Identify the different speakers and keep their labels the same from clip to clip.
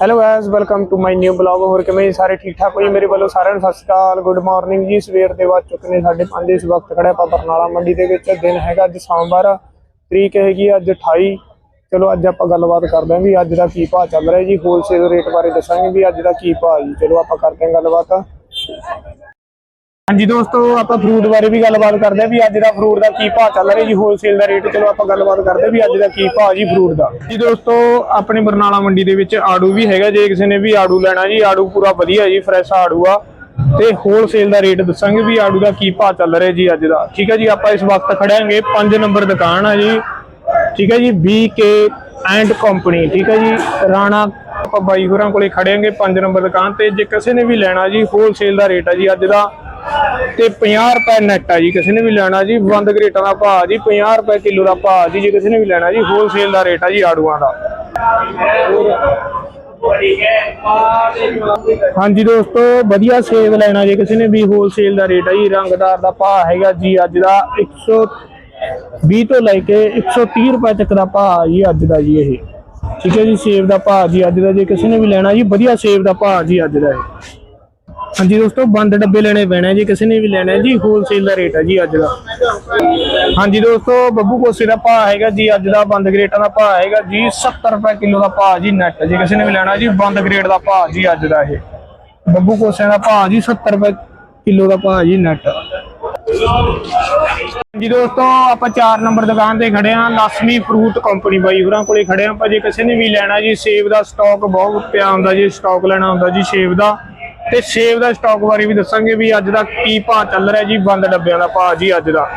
Speaker 1: Hello guys welcome to my new blog ਹੋਰ ਕਿਵੇਂ ਜੀ? ਸਾਰੇ ਠੀਕ ਠਾਕ ਹੋ ਜੀ? ਮੇਰੇ ਵੱਲੋਂ ਸਾਰਿਆਂ ਨੂੰ ਸਤਿ ਸ਼੍ਰੀ ਅਕਾਲ। ਗੁੱਡ ਮਾਰਨਿੰਗ ਜੀ। ਸਵੇਰ ਦੇ ਵੱਜ ਚੁੱਕੇ ਨੇ 5:30 ਇਸ ਵਕਤ ਖੜੇ ਆਪਾਂ ਬਰਨਾਲਾ ਮੰਡੀ ਦੇ ਵਿੱਚ। ਦਿਨ ਹੈਗਾ ਅੱਜ ਸੋਮਵਾਰ। ਤਰੀਕ ਹੈਗੀ ਅੱਜ 28 ਚਲੋ ਅੱਜ ਆਪਾਂ ਗੱਲਬਾਤ ਕਰਦੇ ਹਾਂ ਵੀ ਅੱਜ ਦਾ ਕੀ ਭਾਅ ਚੱਲ ਰਿਹਾ ਜੀ। ਹੋਲਸੇਲ ਰੇਟ ਬਾਰੇ ਦੱਸਾਂਗੇ ਵੀ ਅੱਜ ਦਾ ਕੀ ਭਾਅ ਜੀ। ਚਲੋ ਆਪਾਂ ਕਰਦੇ ਹਾਂ ਗੱਲਬਾਤ। ਹਾਂਜੀ ਦੋਸਤੋ, ਆਪਾਂ ਫਰੂਟ ਬਾਰੇ ਵੀ ਗੱਲਬਾਤ ਕਰਦੇ ਹਾਂ ਵੀ ਅੱਜ ਦਾ ਫਰੂਟ ਦਾ ਕੀ ਭਾਅ ਚੱਲ ਰਿਹਾ ਜੀ ਹੋਲਸੇਲ ਦਾ ਰੇਟ ਚਲੋ ਆਪਾਂ ਗੱਲਬਾਤ ਕਰਦੇ ਹਾਂ ਵੀ ਅੱਜ ਦਾ ਕੀ ਭਾਅ ਜੀ ਫਰੂਟ ਦਾ। ਜੀ ਦੋਸਤੋ, ਆਪਣੇ ਬਰਨਾਲਾ ਮੰਡੀ ਦੇ ਵਿੱਚ ਆੜੂ ਵੀ ਹੈਗਾ, ਜੇ ਕਿਸੇ ਨੇ ਵੀ ਆੜੂ ਲੈਣਾ ਜੀ, ਆੜੂ ਪੂਰਾ ਵਧੀਆ ਜੀ ਫਰੈਸ਼ ਆੜੂ ਆ। ਤੇ ਹੋਲਸੇਲ ਦਾ ਰੇਟ ਦੱਸਾਂਗੇ ਵੀ ਆੜੂ ਦਾ ਕੀ ਭਾਅ ਚੱਲ ਰਿਹਾ ਜੀ ਅੱਜ ਦਾ। ਠੀਕ ਹੈ ਜੀ, ਆਪਾਂ ਇਸ ਵਕਤ ਖੜਾਂਗੇ 5 ਨੰਬਰ ਦੁਕਾਨ ਆ ਜੀ। ਠੀਕ ਹੈ ਜੀ BK ਐਂਡ ਕੰਪਨੀ ਠੀਕ ਹੈ ਜੀ, ਰਾਣਾ ਆਪਾਂ ਬਾਈ ਹੋਰਾਂ ਕੋਲੇ ਖੜਾਂਗੇ 5 ਨੰਬਰ ਦੁਕਾਨ ਤੇ। ਜੇ ਕਿਸੇ ਨੇ ਵੀ ਲੈਣਾ ਜੀ ਹੋਲਸੇਲ ਦਾ ਰੇਟ ਆ ਜੀ ਅੱਜ ਦਾ ਤੇ 50 ਰੁਪਏ ਨੈਟ ਆ ਜੀ, ਕਿਸੇ ਨੇ ਵੀ ਲੈਣਾ ਜੀ, ਬੰਦ ਗਰੇਟਾਂ ਦਾ ਭਾਅ ਜੀ 50 ਰੁਪਏ ਕਿਲੋ ਦਾ ਭਾਅ ਜੀ, ਜੇ ਕਿਸੇ ਨੇ ਵੀ ਲੈਣਾ ਜੀ ਹੋਲਸੇਲ ਦਾ ਰੇਟ ਆ ਜੀ ਆੜੂਆਂ ਦਾ। ਹਾਂਜੀ ਦੋਸਤੋ, ਵਧੀਆ ਸੇਬ ਲੈਣਾ ਜੇ ਕਿਸੇ ਨੇ ਵੀ ਹੋਲਸੇਲ ਦਾ ਰੇਟ ਆ ਜੀ, ਰੰਗਦਾਰ ਦਾ ਭਾਅ ਹੈਗਾ ਜੀ ਅੱਜ ਦਾ 120 ਤੋਂ ਲੈ ਕੇ 130 ਰੁਪਏ ਤੱਕ ਦਾ ਭਾਅ ਜੀ ਅੱਜ ਦਾ ਜੀ ਇਹ। ਠੀਕ ਹੈ ਜੀ, ਸੇਬ ਦਾ ਭਾਅ ਜੀ ਅੱਜ ਦਾ, ਜੇ ਕਿਸੇ ਨੇ ਵੀ ਲੈਣਾ ਜੀ, ਵਧੀਆ ਸੇਬ ਦਾ ਭਾਅ ਜੀ ਅੱਜ ਦਾ ਇਹ। ਹਾਂਜੀ ਦੋਸਤੋ, ਬੰਦ ਡੱਬੇ ਲੈਣੇ ਪੈਣੇ ਜੀ, ਕਿਸੇ ਨੇ ਵੀ ਲੈਣਾ ਜੀ ਹੋਲਸੇਲ ਦਾ ਰੇਟ ਹੈ ਜੀ ਅੱਜ ਦਾ। ਹਾਂਜੀ ਦੋਸਤੋ, ਬੱਬੂ ਕੋਸੇ ਦਾ ਭਾਅ ਹੈਗਾ ਜੀ, ਅੱਜ ਦਾ ਬੰਦ ਗ੍ਰੇਟਾਂ ਦਾ ਭਾਅ ਹੈਗਾ ਜੀ 70 ਰੁਪਏ ਕਿਲੋ ਦਾ ਭਾਅ ਜੀ ਨੈਟ ਜੇ, ਕਿਸੇ ਨੇ ਵੀ ਲੈਣਾ ਜੀ, ਬੰਦ ਗ੍ਰੇਡ ਦਾ ਭਾਅ ਜੀ ਅੱਜ ਦਾ ਇਹ। ਬੱਬੂ ਕੋਸੇ ਦਾ ਭਾਅ ਜੀ 70 ਰੁਪਏ ਕਿਲੋ ਦਾ ਭਾਅ ਜੀ ਨੈਟ ਜੀ ਦੋਸਤੋ, ਆਪਾਂ 4 ਨੰਬਰ ਦੁਕਾਨ ਤੇ ਖੜੇ ਆ ਲక్ష్ਮੀ ਫਰੂਟ ਕੰਪਨੀ ਬਾਈ ਹੋਰਾਂ ਕੋਲੇ ਖੜੇ ਆ ਆਪਾਂ ਕਿਸੇ ਨੇ ਵੀ ਲੈਣਾ ਜੀ, ਸੇਬ ਦਾ ਸਟਾਕ ਬਹੁਤ ਪਿਆ ਹੁੰਦਾ ਜੀ ਸਟਾਕ ਲੈਣਾ ਹੁੰਦਾ ਜੀ, ਸੇਬ ਦਾ। ਤੇ ਸੇਬ ਦਾ ਸਟਾਕ ਬਾਰੇ ਵੀ ਦੱਸਾਂਗੇ ਵੀ ਅੱਜ ਦਾ ਕੀ ਭਾਅ ਚੱਲ ਰਿਹਾ ਜੀ, ਬੰਦ ਡੱਬਿਆਂ ਦਾ ਭਾਅ ਜੀ ਅੱਜ ਦਾ।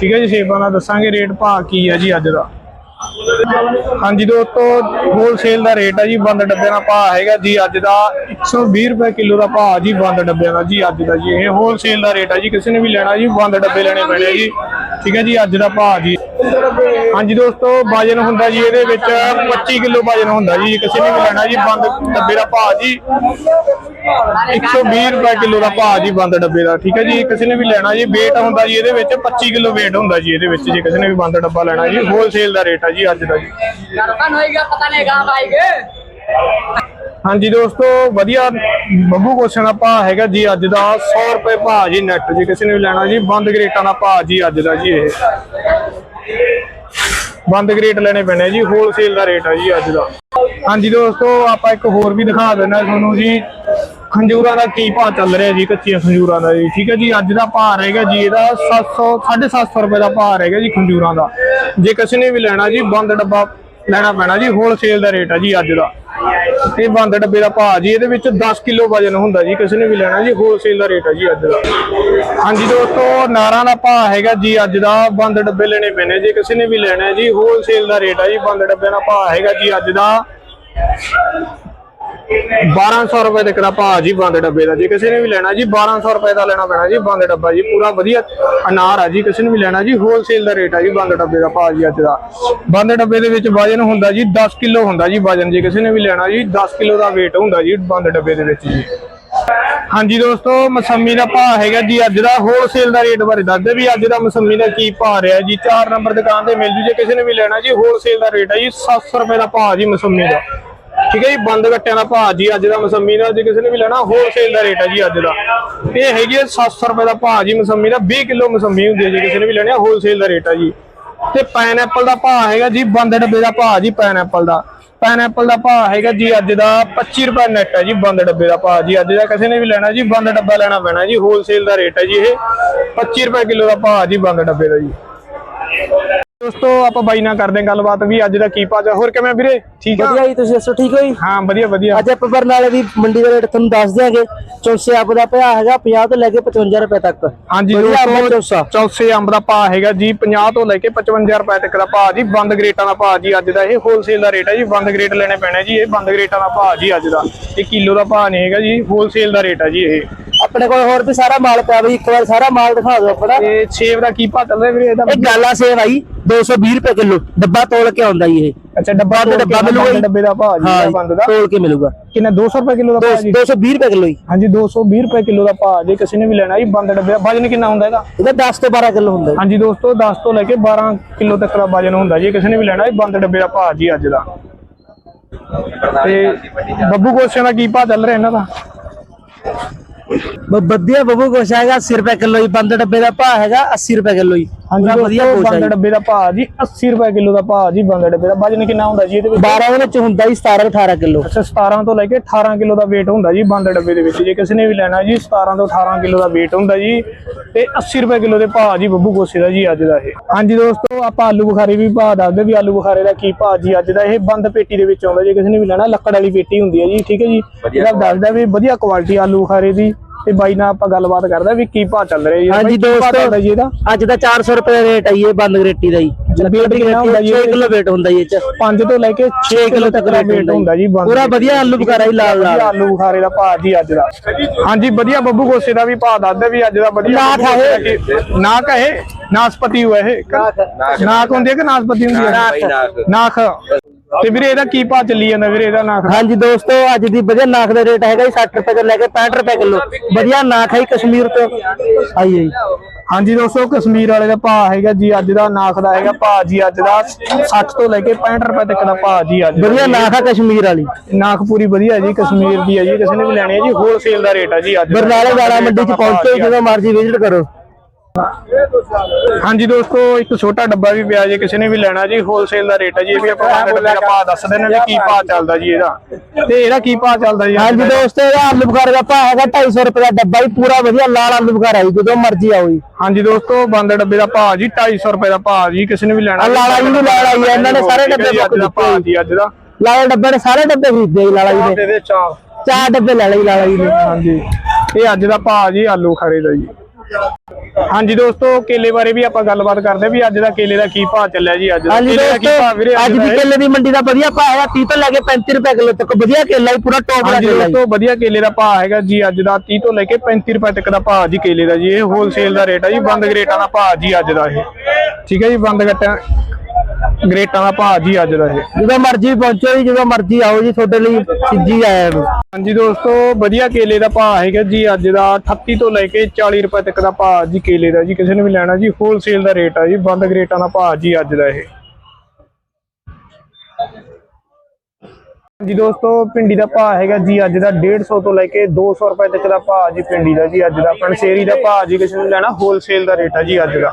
Speaker 1: ਠੀਕ ਹੈ ਜੀ, ਸੇਬਾਂ ਦਾ ਦੱਸਾਂਗੇ ਰੇਟ ਭਾਅ ਕੀ ਹੈ ਜੀ ਅੱਜ ਦਾ। ਹਾਂਜੀ ਦੋਸਤੋ ਹੋਲਸੇਲ ਦਾ ਰੇਟ ਹੈ ਜੀ, ਬੰਦ ਡੱਬਿਆਂ ਦਾ ਭਾਅ ਹੈਗਾ ਜੀ ਅੱਜ ਦਾ 120 ਰੁਪਏ ਕਿਲੋ ਦਾ ਭਾਅ ਜੀ, ਬੰਦ ਡੱਬਿਆਂ ਦਾ ਜੀ ਅੱਜ ਦਾ ਜੀ। ਇਹ ਹੋਲਸੇਲ ਦਾ ਰੇਟ ਹੈ ਜੀ, ਕਿਸੇ ਨੇ ਵੀ ਲੈਣਾ ਜੀ, ਬੰਦ ਡੱਬੇ ਲੈਣੇ ਪੈਣੇ ਜੀ। ਠੀਕ ਹੈ ਜੀ, ਅੱਜ ਦਾ ਭਾਅ ਜੀ। ਹਾਂਜੀ ਦੋਸਤੋ, ਵਜਨ ਹੁੰਦਾ ਜੀ ਇਹਦੇ ਵਿੱਚ 25 ਕਿਲੋ ਵਜਨ ਹੁੰਦਾ ਜੀ। ਕਿਸੇ ਨੇ ਵੀ ਲੈਣਾ ਜੀ, ਬੰਦ ਡੱਬੇ ਦਾ ਭਾਅ ਜੀ। 120 ਰੁਪਏ ਕਿਲੋ ਦਾ ਭਾਅ ਜੀ ਬੰਦ ਡੱਬੇ ਦਾ, ਠੀਕ ਹੈ ਜੀ? ਕਿਸੇ ਨੇ ਵੀ ਲੈਣਾ ਜੀ, weight ਹੁੰਦਾ ਜੀ ਇਹਦੇ ਵਿੱਚ 25 ਕਿਲੋ weight ਹੁੰਦਾ ਜੀ ਇਹਦੇ ਵਿੱਚ ਜੇ। ਕਿਸੇ ਨੇ ਵੀ ਬੰਦ ਡੱਬਾ ਲੈਣਾ ਜੀ ਹੋਲਸੇਲ ਦਾ ਰੇਟ ਹੈ ਜੀ ਅੱਜ ਦਾ ਜੀ।
Speaker 2: Garapan hoiga pata ne ga baige.
Speaker 1: ਹਾਂਜੀ ਦੋਸਤੋ, ਵਧੀਆ ਬੱਬੂ ਕੋਸਿਆਂ ਦਾ ਭਾਅ ਹੈਗਾ ਜੀ ਅੱਜ ਦਾ 100 ਰੁਪਏ ਭਾਅ ਜੀ ਨੈਟ ਜੀ। ਕਿਸੇ ਨੇ ਵੀ ਲੈਣਾ ਜੀ, ਬੰਦ ਗਰੇਟਾਂ ਦਾ ਭਾਅ ਜੀ ਅੱਜ ਦਾ ਜੀ ਇਹ। ਬੰਦ ਗਰੇਟ ਲੈਣੇ ਪੈਣੇ ਜੀ ਹੋਲਸੇਲ ਦਾ ਰੇਟ ਹੈ ਜੀ ਅੱਜ ਦਾ। ਹਾਂਜੀ ਦੋਸਤੋ, ਆਪਾਂ ਇੱਕ ਹੋਰ ਵੀ ਦਿਖਾ ਦਿੰਦਾ ਤੁਹਾਨੂੰ ਜੀ। ਖੰਜੂਰਾਂ ਦਾ ਕੀ ਭਾਅ ਚੱਲ ਰਿਹਾ ਜੀ, ਕੱਚੀਆਂ ਖੰਜੂਰਾਂ ਦਾ ਜੀ, ਠੀਕ ਹੈ ਜੀ? ਅੱਜ ਦਾ ਭਾਅ ਰਹੇਗਾ ਜੀ, ਇਹਦਾ 700 750 ਰੁਪਏ ਦਾ ਭਾਅ ਰਹੇਗਾ ਜੀ ਖੰਜੂਰਾਂ ਦਾ। ਜੇ ਕਿਸੇ ਨੇ ਵੀ ਲੈਣਾ ਜੀ, ਬੰਦ ਡੱਬਾ ਲੈਣਾ ਪੈਣਾ ਜੀ ਹੋਲਸੇਲ ਦਾ ਰੇਟ ਆ ਜੀ ਅੱਜ ਦਾ। ਇਹ ਬੰਦ ਡੱਬੇ ਦਾ ਭਾਅ ਜੀ, ਇਹਦੇ ਵਿੱਚ 10 ਕਿਲੋ ਵਜਨ ਹੁੰਦਾ ਜੀ, ਕਿਸੇ ਨੇ ਵੀ ਲੈਣਾ ਜੀ ਹੋਲਸੇਲ ਦਾ ਰੇਟ ਹੈ ਜੀ ਅੱਜ ਦਾ। ਹਾਂਜੀ ਦੋਸਤੋ, ਨਾਰਾਂ ਦਾ ਭਾਅ ਹੈਗਾ ਜੀ, ਅੱਜ ਦਾ ਬੰਦ ਡੱਬੇ ਲੈਣੇ ਪੈਣੇ ਜੇ ਕਿਸੇ ਨੇ ਵੀ ਲੈਣਾ ਜੀ ਹੋਲਸੇਲ ਦਾ ਰੇਟ ਆ ਜੀ, ਬੰਦ ਡੱਬੇ ਦਾ ਭਾਅ ਹੈਗਾ ਜੀ ਅੱਜ ਦਾ। 1200 ਰੁਪਏ ਤੱਕ ਦਾ ਭਾਅ ਜੀ ਬੰਦ ਡੱਬੇ ਦਾ। ਜੇ ਕਿਸੇ ਨੇ ਵੀ ਲੈਣਾ ਜੀ 1200 ਰੁਪਏ ਦਾ ਲੈਣਾ ਪੈਣਾ ਜੀ ਬੰਦ ਡੱਬਾ ਜੀ। ਪੂਰਾ ਵਧੀਆ ਅਨਾਰ ਆ ਜੀ, ਕਿਸੇ ਨੇ ਵੀ ਲੈਣਾ ਜੀ ਹੋਲਸੇਲ ਦਾ ਰੇਟ ਆ ਜੀ ਬੰਦ ਡੱਬੇ ਦਾ ਭਾਅ ਜੀ ਅੱਜ ਦਾ। ਬੰਦ ਡੱਬੇ ਦੇ ਵਿੱਚ ਵਜਨ ਹੁੰਦਾ ਜੀ 10 ਕਿਲੋ ਹੁੰਦਾ ਜੀ ਵਜਨ। ਜੇ ਕਿਸੇ ਨੇ ਵੀ ਲੈਣਾ ਜੀ 10 ਕਿਲੋ ਦਾ weight ਹੁੰਦਾ ਜੀ ਬੰਦ ਡੱਬੇ ਦੇ ਵਿੱਚ ਜੀ। ਹਾਂਜੀ ਦੋਸਤੋ, ਮਸੰਮੀ ਦਾ ਭਾਅ ਹੈਗਾ ਜੀ ਅੱਜ ਦਾ। ਹੋਲਸੇਲ ਦਾ ਰੇਟ ਬਾਰੇ ਦੱਸਦੇ ਵੀ ਅੱਜ ਦਾ ਮਸੰਮੀ ਦਾ ਕੀ ਭਾਅ ਰਿਹਾ ਜੀ। 4 ਨੰਬਰ ਦੁਕਾਨ ਤੇ ਮਿਲ ਜੂ। ਜੇ ਕਿਸੇ ਨੇ ਵੀ ਲੈਣਾ ਜੀ ਹੋਲਸੇਲ ਦਾ ਰੇਟ ਹੈ ਜੀ 700 ਰੁਪਏ ਦਾ ਭਾਅ ਜੀ ਮਸੰਮੀ ਦਾ। ਠੀਕ ਹੈ ਜੀ, ਬੰਦ ਗੱਟਿਆਂ ਦਾ ਭਾਅ ਜੀ ਅੱਜ ਦਾ ਮਸੰਮੀ ਦਾ, ਜੇ ਕਿਸੇ ਨੇ ਵੀ ਲੈਣਾ ਹੋਲਸੇਲ ਦਾ ਰੇਟ ਹੈ ਜੀ ਅੱਜ ਦਾ। ਇਹ ਹੈਗੀ ਹੈ 700 ਰੁਪਏ ਦਾ ਭਾਅ ਜੀ ਮਸੰਮੀ ਦਾ 20 ਕਿਲੋ ਮਸੰਮੀ ਹੁੰਦੀ ਹੈ ਜੇ, ਕਿਸੇ ਨੇ ਵੀ ਲੈਣੀ ਹੋਲਸੇਲ ਦਾ ਰੇਟ ਹੈ ਜੀ। ਤੇ ਪਾਈਨਐਪਲ ਦਾ ਭਾਅ ਹੈਗਾ ਜੀ, ਬੰਦ ਡੱਬੇ ਦਾ ਭਾਅ ਜੀ ਪਾਈਨਐਪਲ ਦਾ। ਪਾਈਨਐਪਲ ਦਾ ਭਾਅ ਹੈਗਾ ਜੀ ਅੱਜ ਦਾ 25 ਰੁਪਏ ਨੈਟ ਹੈ ਜੀ, ਬੰਦ ਡੱਬੇ ਦਾ ਭਾਅ ਜੀ। ਅੱਜ ਦਾ ਕਿਸੇ ਨੇ ਵੀ ਲੈਣਾ ਜੀ, ਬੰਦ ਡੱਬਾ ਲੈਣਾ ਪੈਣਾ ਜੀ ਹੋਲਸੇਲ ਦਾ ਰੇਟ ਹੈ ਜੀ ਇਹ। 25 ਰੁਪਏ ਕਿਲੋ ਦਾ ਭਾਅ ਜੀ, ਬੰਦ ਡੱਬੇ ਦਾ ਜੀ। ਦੋਸਤੋ ਆਪਾਂ ਬਾਈ ਨਾਲ ਕਰਦੇ ਹਾਂ ਗੱਲਬਾਤ ਵੀ ਅੱਜ ਦਾ ਕੀ ਭਾਅ ਜਾ ਹੋਰ ਕਿਵੇਂ ਵੀਰੇ? ਠੀਕ ਆ?
Speaker 3: ਵਧੀਆ ਜੀ ਤੁਸੀਂ ਦੱਸੋ ਠੀਕ ਹੋ ਜੀ?
Speaker 1: ਹਾਂ ਵਧੀਆ ਵਧੀਆ।
Speaker 3: ਅੱਜ ਆਪਾਂ ਬਰਨਾਲੇ ਦੀ ਮੰਡੀ ਦਾ ਰੇਟ ਤੁਹਾਨੂੰ ਦੱਸ ਦਿਆਂਗੇ। ਚੌਸੇ ਆਪ ਦਾ ਪਿਆ ਹੈਗਾ 50 ਤੋਂ ਲੈ ਕੇ 55 ਰੁਪਏ ਤੱਕ।
Speaker 1: ਹਾਂਜੀ
Speaker 3: ਵਧੀਆ ਅੰਬ
Speaker 1: ਦੋਸਤੋ
Speaker 3: ਚੌਸਾ।
Speaker 1: ਚੌਸੇ ਅੰਬ ਦਾ ਭਾਅ ਹੈਗਾ ਜੀ 50 ਤੋਂ ਲੈ ਕੇ 55 ਰੁਪਏ ਤੱਕ ਦਾ ਭਾਅ ਜੀ ਬੰਦ ਗਰੇਟਾਂ ਦਾ ਭਾਅ ਜੀ ਅੱਜ ਦਾ ਇਹ ਹੋਲਸੇਲ ਦਾ ਰੇਟ ਹੈ ਜੀ ਬੰਦ ਗਰੇਟ ਲੈਣੇ ਪੈਣੇ ਜੀ ਇਹ ਬੰਦ ਗਰੇਟਾਂ ਦਾ ਭਾਅ ਜੀ ਅੱਜ ਦਾ। ਇਹ ਕਿਲੋ ਦਾ ਭਾਅ ਨਹੀਂ ਹੈਗਾ ਜੀ ਹੋਲਸੇਲ ਦਾ ਰੇਟ ਹੈ ਜੀ ਇਹ।
Speaker 3: ਆਪਣੇ ਕੋਲ ਹੋਰ ਵੀ ਸਾਰਾ ਮਾਲ ਪਿਆ ਬਈ ਇੱਕ ਵਾਰ ਸਾਰਾ ਮਾਲ ਦਿਖਾ ਦਿਓ ਆਪਣਾ।
Speaker 1: ਤੇ ਸੇਬ ਦਾ ਕੀ ਭਾਅ ਚੱਲ ਰਿਹਾ ਵੀਰੇ ਇਹਦਾ?
Speaker 3: ਇਹ ਗਾਲਾ ਸੇਬ ਆਈ 220 ਰੁਪਏ ਕਿਲੋ। ਡੱਬਾ ਤੋਲ ਕੇ ਆਉਂਦਾ ਜੀ ਇਹ।
Speaker 1: ਅੱਛਾ ਡੱਬਾ
Speaker 3: ਬੰਦ
Speaker 1: ਡੱਬਾ
Speaker 3: ਮਿਲੂਗਾ।
Speaker 1: ਡੱਬੇ ਦਾ ਭਾਅ ਜੀ ਬੰਦ ਦਾ।
Speaker 3: ਤੋਲ ਕੇ ਮਿਲੂਗਾ।
Speaker 1: ਕਿੰਨਾ 200 ਰੁਪਏ ਕਿਲੋ ਦਾ ਭਾਅ ਜੀ?
Speaker 3: 220 ਰੁਪਏ ਕਿਲੋ ਜੀ।
Speaker 1: ਹਾਂਜੀ 220 ਰੁਪਏ ਕਿਲੋ ਦਾ ਭਾਅ ਜੇ ਕਿਸੇ ਨੇ ਵੀ ਲੈਣਾ ਜੀ ਬੰਦ ਡੱਬੇ ਦਾ। ਵਜਨ ਕਿੰਨਾ ਹੁੰਦਾ ਇਹਦਾ?
Speaker 3: ਇਹਦਾ 10 ਤੋਂ 12 ਕਿਲੋ ਹੁੰਦਾ
Speaker 1: ਹਾਂਜੀ ਦੋਸਤੋ 10 ਤੋਂ ਲੈ ਕੇ 12 ਕਿਲੋ ਤੱਕ ਦਾ ਵਜਨ ਹੁੰਦਾ ਜੀ ਕਿਸੇ ਨੇ ਵੀ ਲੈਣਾ ਜੀ ਬੰਦ ਡੱਬੇ ਦਾ ਭਾਅ ਜੀ ਅੱਜ ਦਾ। ਤੇ ਬੱਬੂ ਗੋਸ਼ਿਆਂ ਦਾ ਕੀ ਭਾਅ ਚੱਲ ਰਿਹਾ ਇਹਨਾਂ ਦਾ?
Speaker 3: ਵਧੀਆ ਬੱਬੂ ਗੋਸ਼ਾ ਹੈਗਾ 80 ਰੁਪਏ ਕਿਲੋ ਹੀ ਬੰਦ ਡੱਬੇ ਦਾ ਭਾਅ ਹੈਗਾ 80 ਰੁਪਏ ਕਿਲੋ ਹੀ
Speaker 1: ਹਾਂਜੀ ਵਧੀਆ
Speaker 3: ਗੋਸ਼ਾ
Speaker 1: ਬੰਦ
Speaker 3: ਜੀ।
Speaker 1: ਡੱਬੇ ਦਾ ਭਾਅ ਜੀ 80 ਰੁਪਏ ਕਿਲੋ ਦਾ ਭਾਅ ਜੀ ਬੰਦ ਡੱਬੇ ਦਾ। ਵਜਨ ਕਿੰਨਾ ਹੁੰਦਾ ਜੀ ਇਹਦੇ ਵਿੱਚ?
Speaker 3: 12 ਦੇ ਵਿੱਚ ਹੁੰਦਾ ਹੀ 17 18 ਕਿਲੋ।
Speaker 1: ਅੱਛਾ 17 ਤੋਂ ਲੈ ਕੇ 18 ਕਿਲੋ ਦਾ weight ਹੁੰਦਾ ਜੀ ਬੰਦ ਡੱਬੇ ਦੇ ਵਿੱਚ। ਜੇ ਕਿਸੇ ਨੇ ਵੀ ਲੈਣਾ ਜੀ 17 ਤੋਂ 18 ਕਿਲੋ ਦਾ weight ਹੁੰਦਾ ਜੀ ਤੇ 80 ਰੁਪਏ ਕਿਲੋ ਦੇ ਭਾਅ ਜੀ ਬੱਬੂ ਗੋਸੇ ਦਾ ਜੀ ਅੱਜ ਦਾ ਇਹ। ਹਾਂਜੀ ਦੋਸਤੋ ਆਪਾਂ ਆਲੂ ਬੁਖਾਰੇ ਵੀ ਭਾਅ ਦੱਸਦੇ ਵੀ ਆਲੂ ਬੁਖਾਰੇ ਦਾ ਕੀ ਭਾਅ ਜੀ ਅੱਜ ਦਾ। ਇਹ ਬੰਦ ਪੇਟੀ ਦੇ ਵਿੱਚ ਆਉਂਦਾ ਜੇ ਕਿਸੇ ਨੇ ਵੀ ਲੈਣਾ ਲੱਕੜ ਵਾਲੀ ਪੇਟੀ ਹੁੰਦੀ ਹੈ ਜੀ ਠੀਕ ਹੈ ਜੀ? ਇਹਦਾ ਦੱਸਦਾ ਵੀ ਵਧੀਆ ਕੁਆਲਿਟੀ ਆਲੂ ਬੁਖਾਰੇ ਦੀ। ਤੇ ਬਾਈ ਨਾਲ ਆਪਾਂ ਗੱਲਬਾਤ ਕਰਦੇ ਵੀ ਕੀ ਭਾਅ ਚੱਲ ਰਿਹਾ ਜੀ
Speaker 3: ਹਾਂਜੀ ਦੋਸਤੋ
Speaker 1: ਜੀ ਇਹਦਾ?
Speaker 3: ਅੱਜ ਦਾ 400 ਰੁਪਏ ਦਾ ਰੇਟ ਜੀ ਇਹ ਬੰਦ ਗਰੇਟੀ ਦਾ ਜੀ।
Speaker 1: weight ਕਿੰਨਾ ਹੁੰਦਾ ਜੀ
Speaker 3: 6
Speaker 1: ਇਹਦੇ?
Speaker 3: ਕਿਲੋ weight ਹੁੰਦਾ ਜੀ ਇਹ ਚ।
Speaker 1: 5 ਤੋਂ ਲੈ ਕੇ 6 ਕਿਲੋ ਤੱਕ ਦਾ weight ਹੁੰਦਾ ਜੀ।
Speaker 3: ਪੂਰਾ ਵਧੀਆ ਆਲੂ ਬੁਖਾਰਾ ਹੀ ਲਾਲ ਲਾਲ।
Speaker 1: ਆਲੂ ਬੁਖਾਰੇ ਦਾ ਭਾਅ ਜੀ ਅੱਜ ਦਾ। ਹਾਂਜੀ ਵਧੀਆ ਬੱਬੂ ਗੋਸੇ ਦਾ ਵੀ ਭਾਅ ਦੱਸਦੇ ਵੀ ਅੱਜ ਦਾ ਵਧੀਆ
Speaker 3: ਨਾ
Speaker 1: ਬੱਬੂ ਗੋਸੇ ਦਾ ਕੀ- ਨਾ ਕਹੇ ਨਾਸਪਤੀ ਹੋਇਆ ਇਹ। ਨਾਕ ਹੁੰਦੀ ਹੈ ਕਿ ਨਾਸਪਤੀ ਹੁੰਦੀ ਹੈ? ਨਾਖ ਤੇ ਵੀਰੇ ਇਹਦਾ ਕੀ ਭਾਅ ਚੱਲੀ ਜਾਂਦਾ ਵੀਰੇ? ਇਹਦਾ ਨਾਖ
Speaker 3: ਹਾਂਜੀ ਦੋਸਤੋ ਅੱਜ ਦੀ ਵਧੀਆ ਨਾਖ ਦਾ ਰੇਟ ਹੈਗਾ ਜੀ 60 ਰੁਪਏ ਤੋਂ ਲੈ ਕੇ 65 ਰੁਪਏ ਕਿਲੋ। ਵਧੀਆ ਨਾਖ ਹੈ ਕਸ਼ਮੀਰ ਤੋਂ। ਆਈ ਜੀ।
Speaker 1: ਹਾਂਜੀ ਦੋਸਤੋ ਕਸ਼ਮੀਰ ਵਾਲੇ ਦਾ ਭਾਅ ਹੈਗਾ ਜੀ ਅੱਜ ਦਾ ਨਾਖ ਦਾ ਹੈਗਾ ਭਾਅ ਜੀ ਅੱਜ ਦਾ 60 ਤੋਂ ਲੈ ਕੇ 65 ਰੁਪਏ ਤੱਕ ਦਾ ਭਾਅ ਜੀ ਅੱਜ।
Speaker 3: ਵਧੀਆ ਨਾਖ ਹੈ ਕਸ਼ਮੀਰ ਵਾਲੀ।
Speaker 1: ਨਾਖ ਪੂਰੀ ਵਧੀਆ ਜੀ ਕਸ਼ਮੀਰ ਦੀ ਹੈ ਜੀ ਕਿਸੇ ਨੇ ਵੀ ਲੈਣੀ ਹੈ ਜੀ ਹੋਲਸੇਲ ਦਾ ਰੇਟ ਹੈ ਜੀ ਅੱਜ।
Speaker 3: ਬਰਨਾਲੇ ਵਾਲਾ ਮੰਡੀ ਚ ਪਹੁੰਚੋ ਜਦੋਂ ਮਰਜ਼ੀ ਵਿਜ਼ਿਟ ਕਰੋ।
Speaker 1: ਹਾਂਜੀ ਦੋਸਤੋ ਇੱਕ ਛੋਟਾ ਡੱਬਾ ਵੀ ਪਿਆ ਜੇ ਕਿਸੇ ਨੇ ਵੀ ਲੈਣਾ ਜੀ ਹੋਲਸੇਲ ਦਾ ਰੇਟ ਹੈ ਜੀ ਇਹ ਵੀ ਆਪਾਂ ਡੱਬੇ ਦਾ ਭਾਅ ਦੱਸ ਨੇ ਵੀ ਕੀ ਭਾਅ ਚੱਲਦਾ ਜੀ ਇਹਦਾ। ਤੇ ਇਹਦਾ ਕੀ ਭਾਅ ਚੱਲਦਾ ਜੀ?
Speaker 3: ਹਾਂਜੀ ਦੋਸਤੋ ਇਹਦਾ ਆਲੂ ਬੁਖਾਰੇ ਦਾ ਭਾਅ ਹੈਗਾ 250 ਰੁਪਏ ਦਾ ਡੱਬਾ ਹੀ ਪੂਰਾ ਵਧੀਆ ਲਾਲ ਆਲੂ ਬੁਖਾਰਾ ਹੈ ਜੀ, ਜਦੋਂ ਮਰਜ਼ੀ ਆਓ ਜੀ।
Speaker 1: ਹਾਂਜੀ ਦੋਸਤੋ ਬੰਦ ਡੱਬੇ ਦਾ ਭਾਅ ਜੀ 250 ਰੁਪਏ ਦਾ ਭਾਅ ਜੀ ਕਿਸੇ ਨੇ ਵੀ ਲੈਣਾ
Speaker 3: ਲਾਲਾ ਜੀ। ਨੂੰ ਲਾਲਾ ਜੀ, ਇਹਨਾਂ ਨੇ ਸਾਰੇ
Speaker 1: ਜੀ,
Speaker 3: ਡੱਬੇ
Speaker 1: ਅੱਜ ਦਾ ਭਾਅ ਜੀ। ਅੱਜ ਦਾ।
Speaker 3: ਲਾਲ ਡੱਬੇ ਨੇ ਸਾਰੇ ਡੱਬੇ ਖਰੀਦੇ ਜੀ ਲਾਲਾ ਜੀ
Speaker 1: ਦੇ ਚਾਰ
Speaker 3: ਚਾਰ ਡੱਬੇ ਲੈ ਲਈ ਲਾਲਾ ਜੀ ਨੇ
Speaker 1: ਹਾਂਜੀ। ਇਹ ਅੱਜ ਦਾ ਭਾਅ ਜੀ ਆਲੂ ਖਰੇ ਦਾ ਜੀ। ਹਾਂਜੀ ਦੋਸਤੋ ਕੇਲੇ ਬਾਰੇ ਵੀ ਆਪਾਂ ਗੱਲਬਾਤ ਕਰਦੇ ਵੀ ਅੱਜ ਦਾ ਕੇਲੇ ਦਾ ਕੀ ਭਾਅ ਚੱਲਿਆ ਜੀ ਅੱਜ
Speaker 3: ਹਾਂਜੀ
Speaker 1: ਕੇਲੇ ਦਾ ਕੀ ਭਾਅ ਵੀਰੇ
Speaker 3: ਅੱਜ
Speaker 1: ਦਾ?
Speaker 3: ਕੇਲੇ ਦੀ ਮੰਡੀ ਦਾ ਵਧੀਆ ਭਾਅ ਹੈਗਾ 30 ਤੋਂ ਲੈ ਕੇ 35 ਰੁਪਏ ਕਿਲੋ ਤੱਕ। ਵਧੀਆ ਕੇਲਾ ਹੀ ਪੂਰਾ ਟੌਪ ਦਾ ਕੇਲਾ
Speaker 1: ਦੋਸਤੋ ਵਧੀਆ ਕੇਲੇ ਦਾ ਭਾਅ ਹੈਗਾ ਜੀ ਅੱਜ ਦਾ 30 ਤੋਂ ਲੈ ਕੇ 35 ਰੁਪਏ ਤੱਕ ਦਾ ਭਾਅ ਜੀ ਕੇਲੇ ਦਾ ਜੀ। ਇਹ ਹੋਲਸੇਲ ਦਾ ਰੇਟ ਹੈ ਜੀ ਬੰਦ ਗਰੇਟਾਂ ਦਾ ਭਾਅ ਜੀ ਅੱਜ ਦਾ ਇਹ। ਠੀਕ ਹੈ ਜੀ ਬੰਦ ਗੱਟਾਂ ਗਰੇਟਾਂ ਦਾ ਭਾਅ ਜੀ ਅੱਜ ਦਾ ਇਹ।
Speaker 3: ਜਦੋਂ ਮਰਜ਼ੀ ਪਹੁੰਚੋ ਜੀ ਜਦੋਂ ਮਰਜ਼ੀ ਆਓ ਜੀ ਤੁਹਾਡੇ ਲਈ ਸਿੱਜੀ ਆਇਆ ਨੂੰ
Speaker 1: ਹਾਂਜੀ ਦੋਸਤੋ, ਵਧੀਆ ਕੇਲੇ ਦਾ ਭਾਅ ਹੈਗਾ ਜੀ ਅੱਜ ਦਾ। 38 ਤੋਂ ਲੈ ਕੇ 40 ਰੁਪਏ ਤੱਕ ਦਾ ਭਾਅ ਜੀ ਕੇਲੇ ਦਾ ਜੀ। ਕਿਸੇ ਨੇ ਵੀ ਲੈਣਾ ਜੀ ਹੋਲਸੇਲ ਦਾ ਰੇਟ ਹੈ ਜੀ, ਬੰਦ ਗਰੇਟਾਂ ਦਾ ਭਾਅ ਜੀ ਅੱਜ ਦਾ ਇਹ। ਜੀ ਦੋਸਤੋ, ਪਿੰਡੀ ਦਾ ਭਾਅ ਹੈਗਾ ਜੀ ਅੱਜ ਦਾ 150 ਤੋਂ ਲੈ ਕੇ 200 ਰੁਪਏ ਤੱਕ ਦਾ ਭਾਅ ਜੀ ਪਿੰਡੀ ਦਾ ਜੀ ਅੱਜ ਦਾ। ਪਣਸੇਰੀ ਦਾ ਭਾਅ ਜੀ, ਕਿਸੇ ਨੂੰ ਲੈਣਾ ਹੋਲਸੇਲ ਦਾ ਰੇਟ ਆ ਜੀ ਅੱਜ ਦਾ।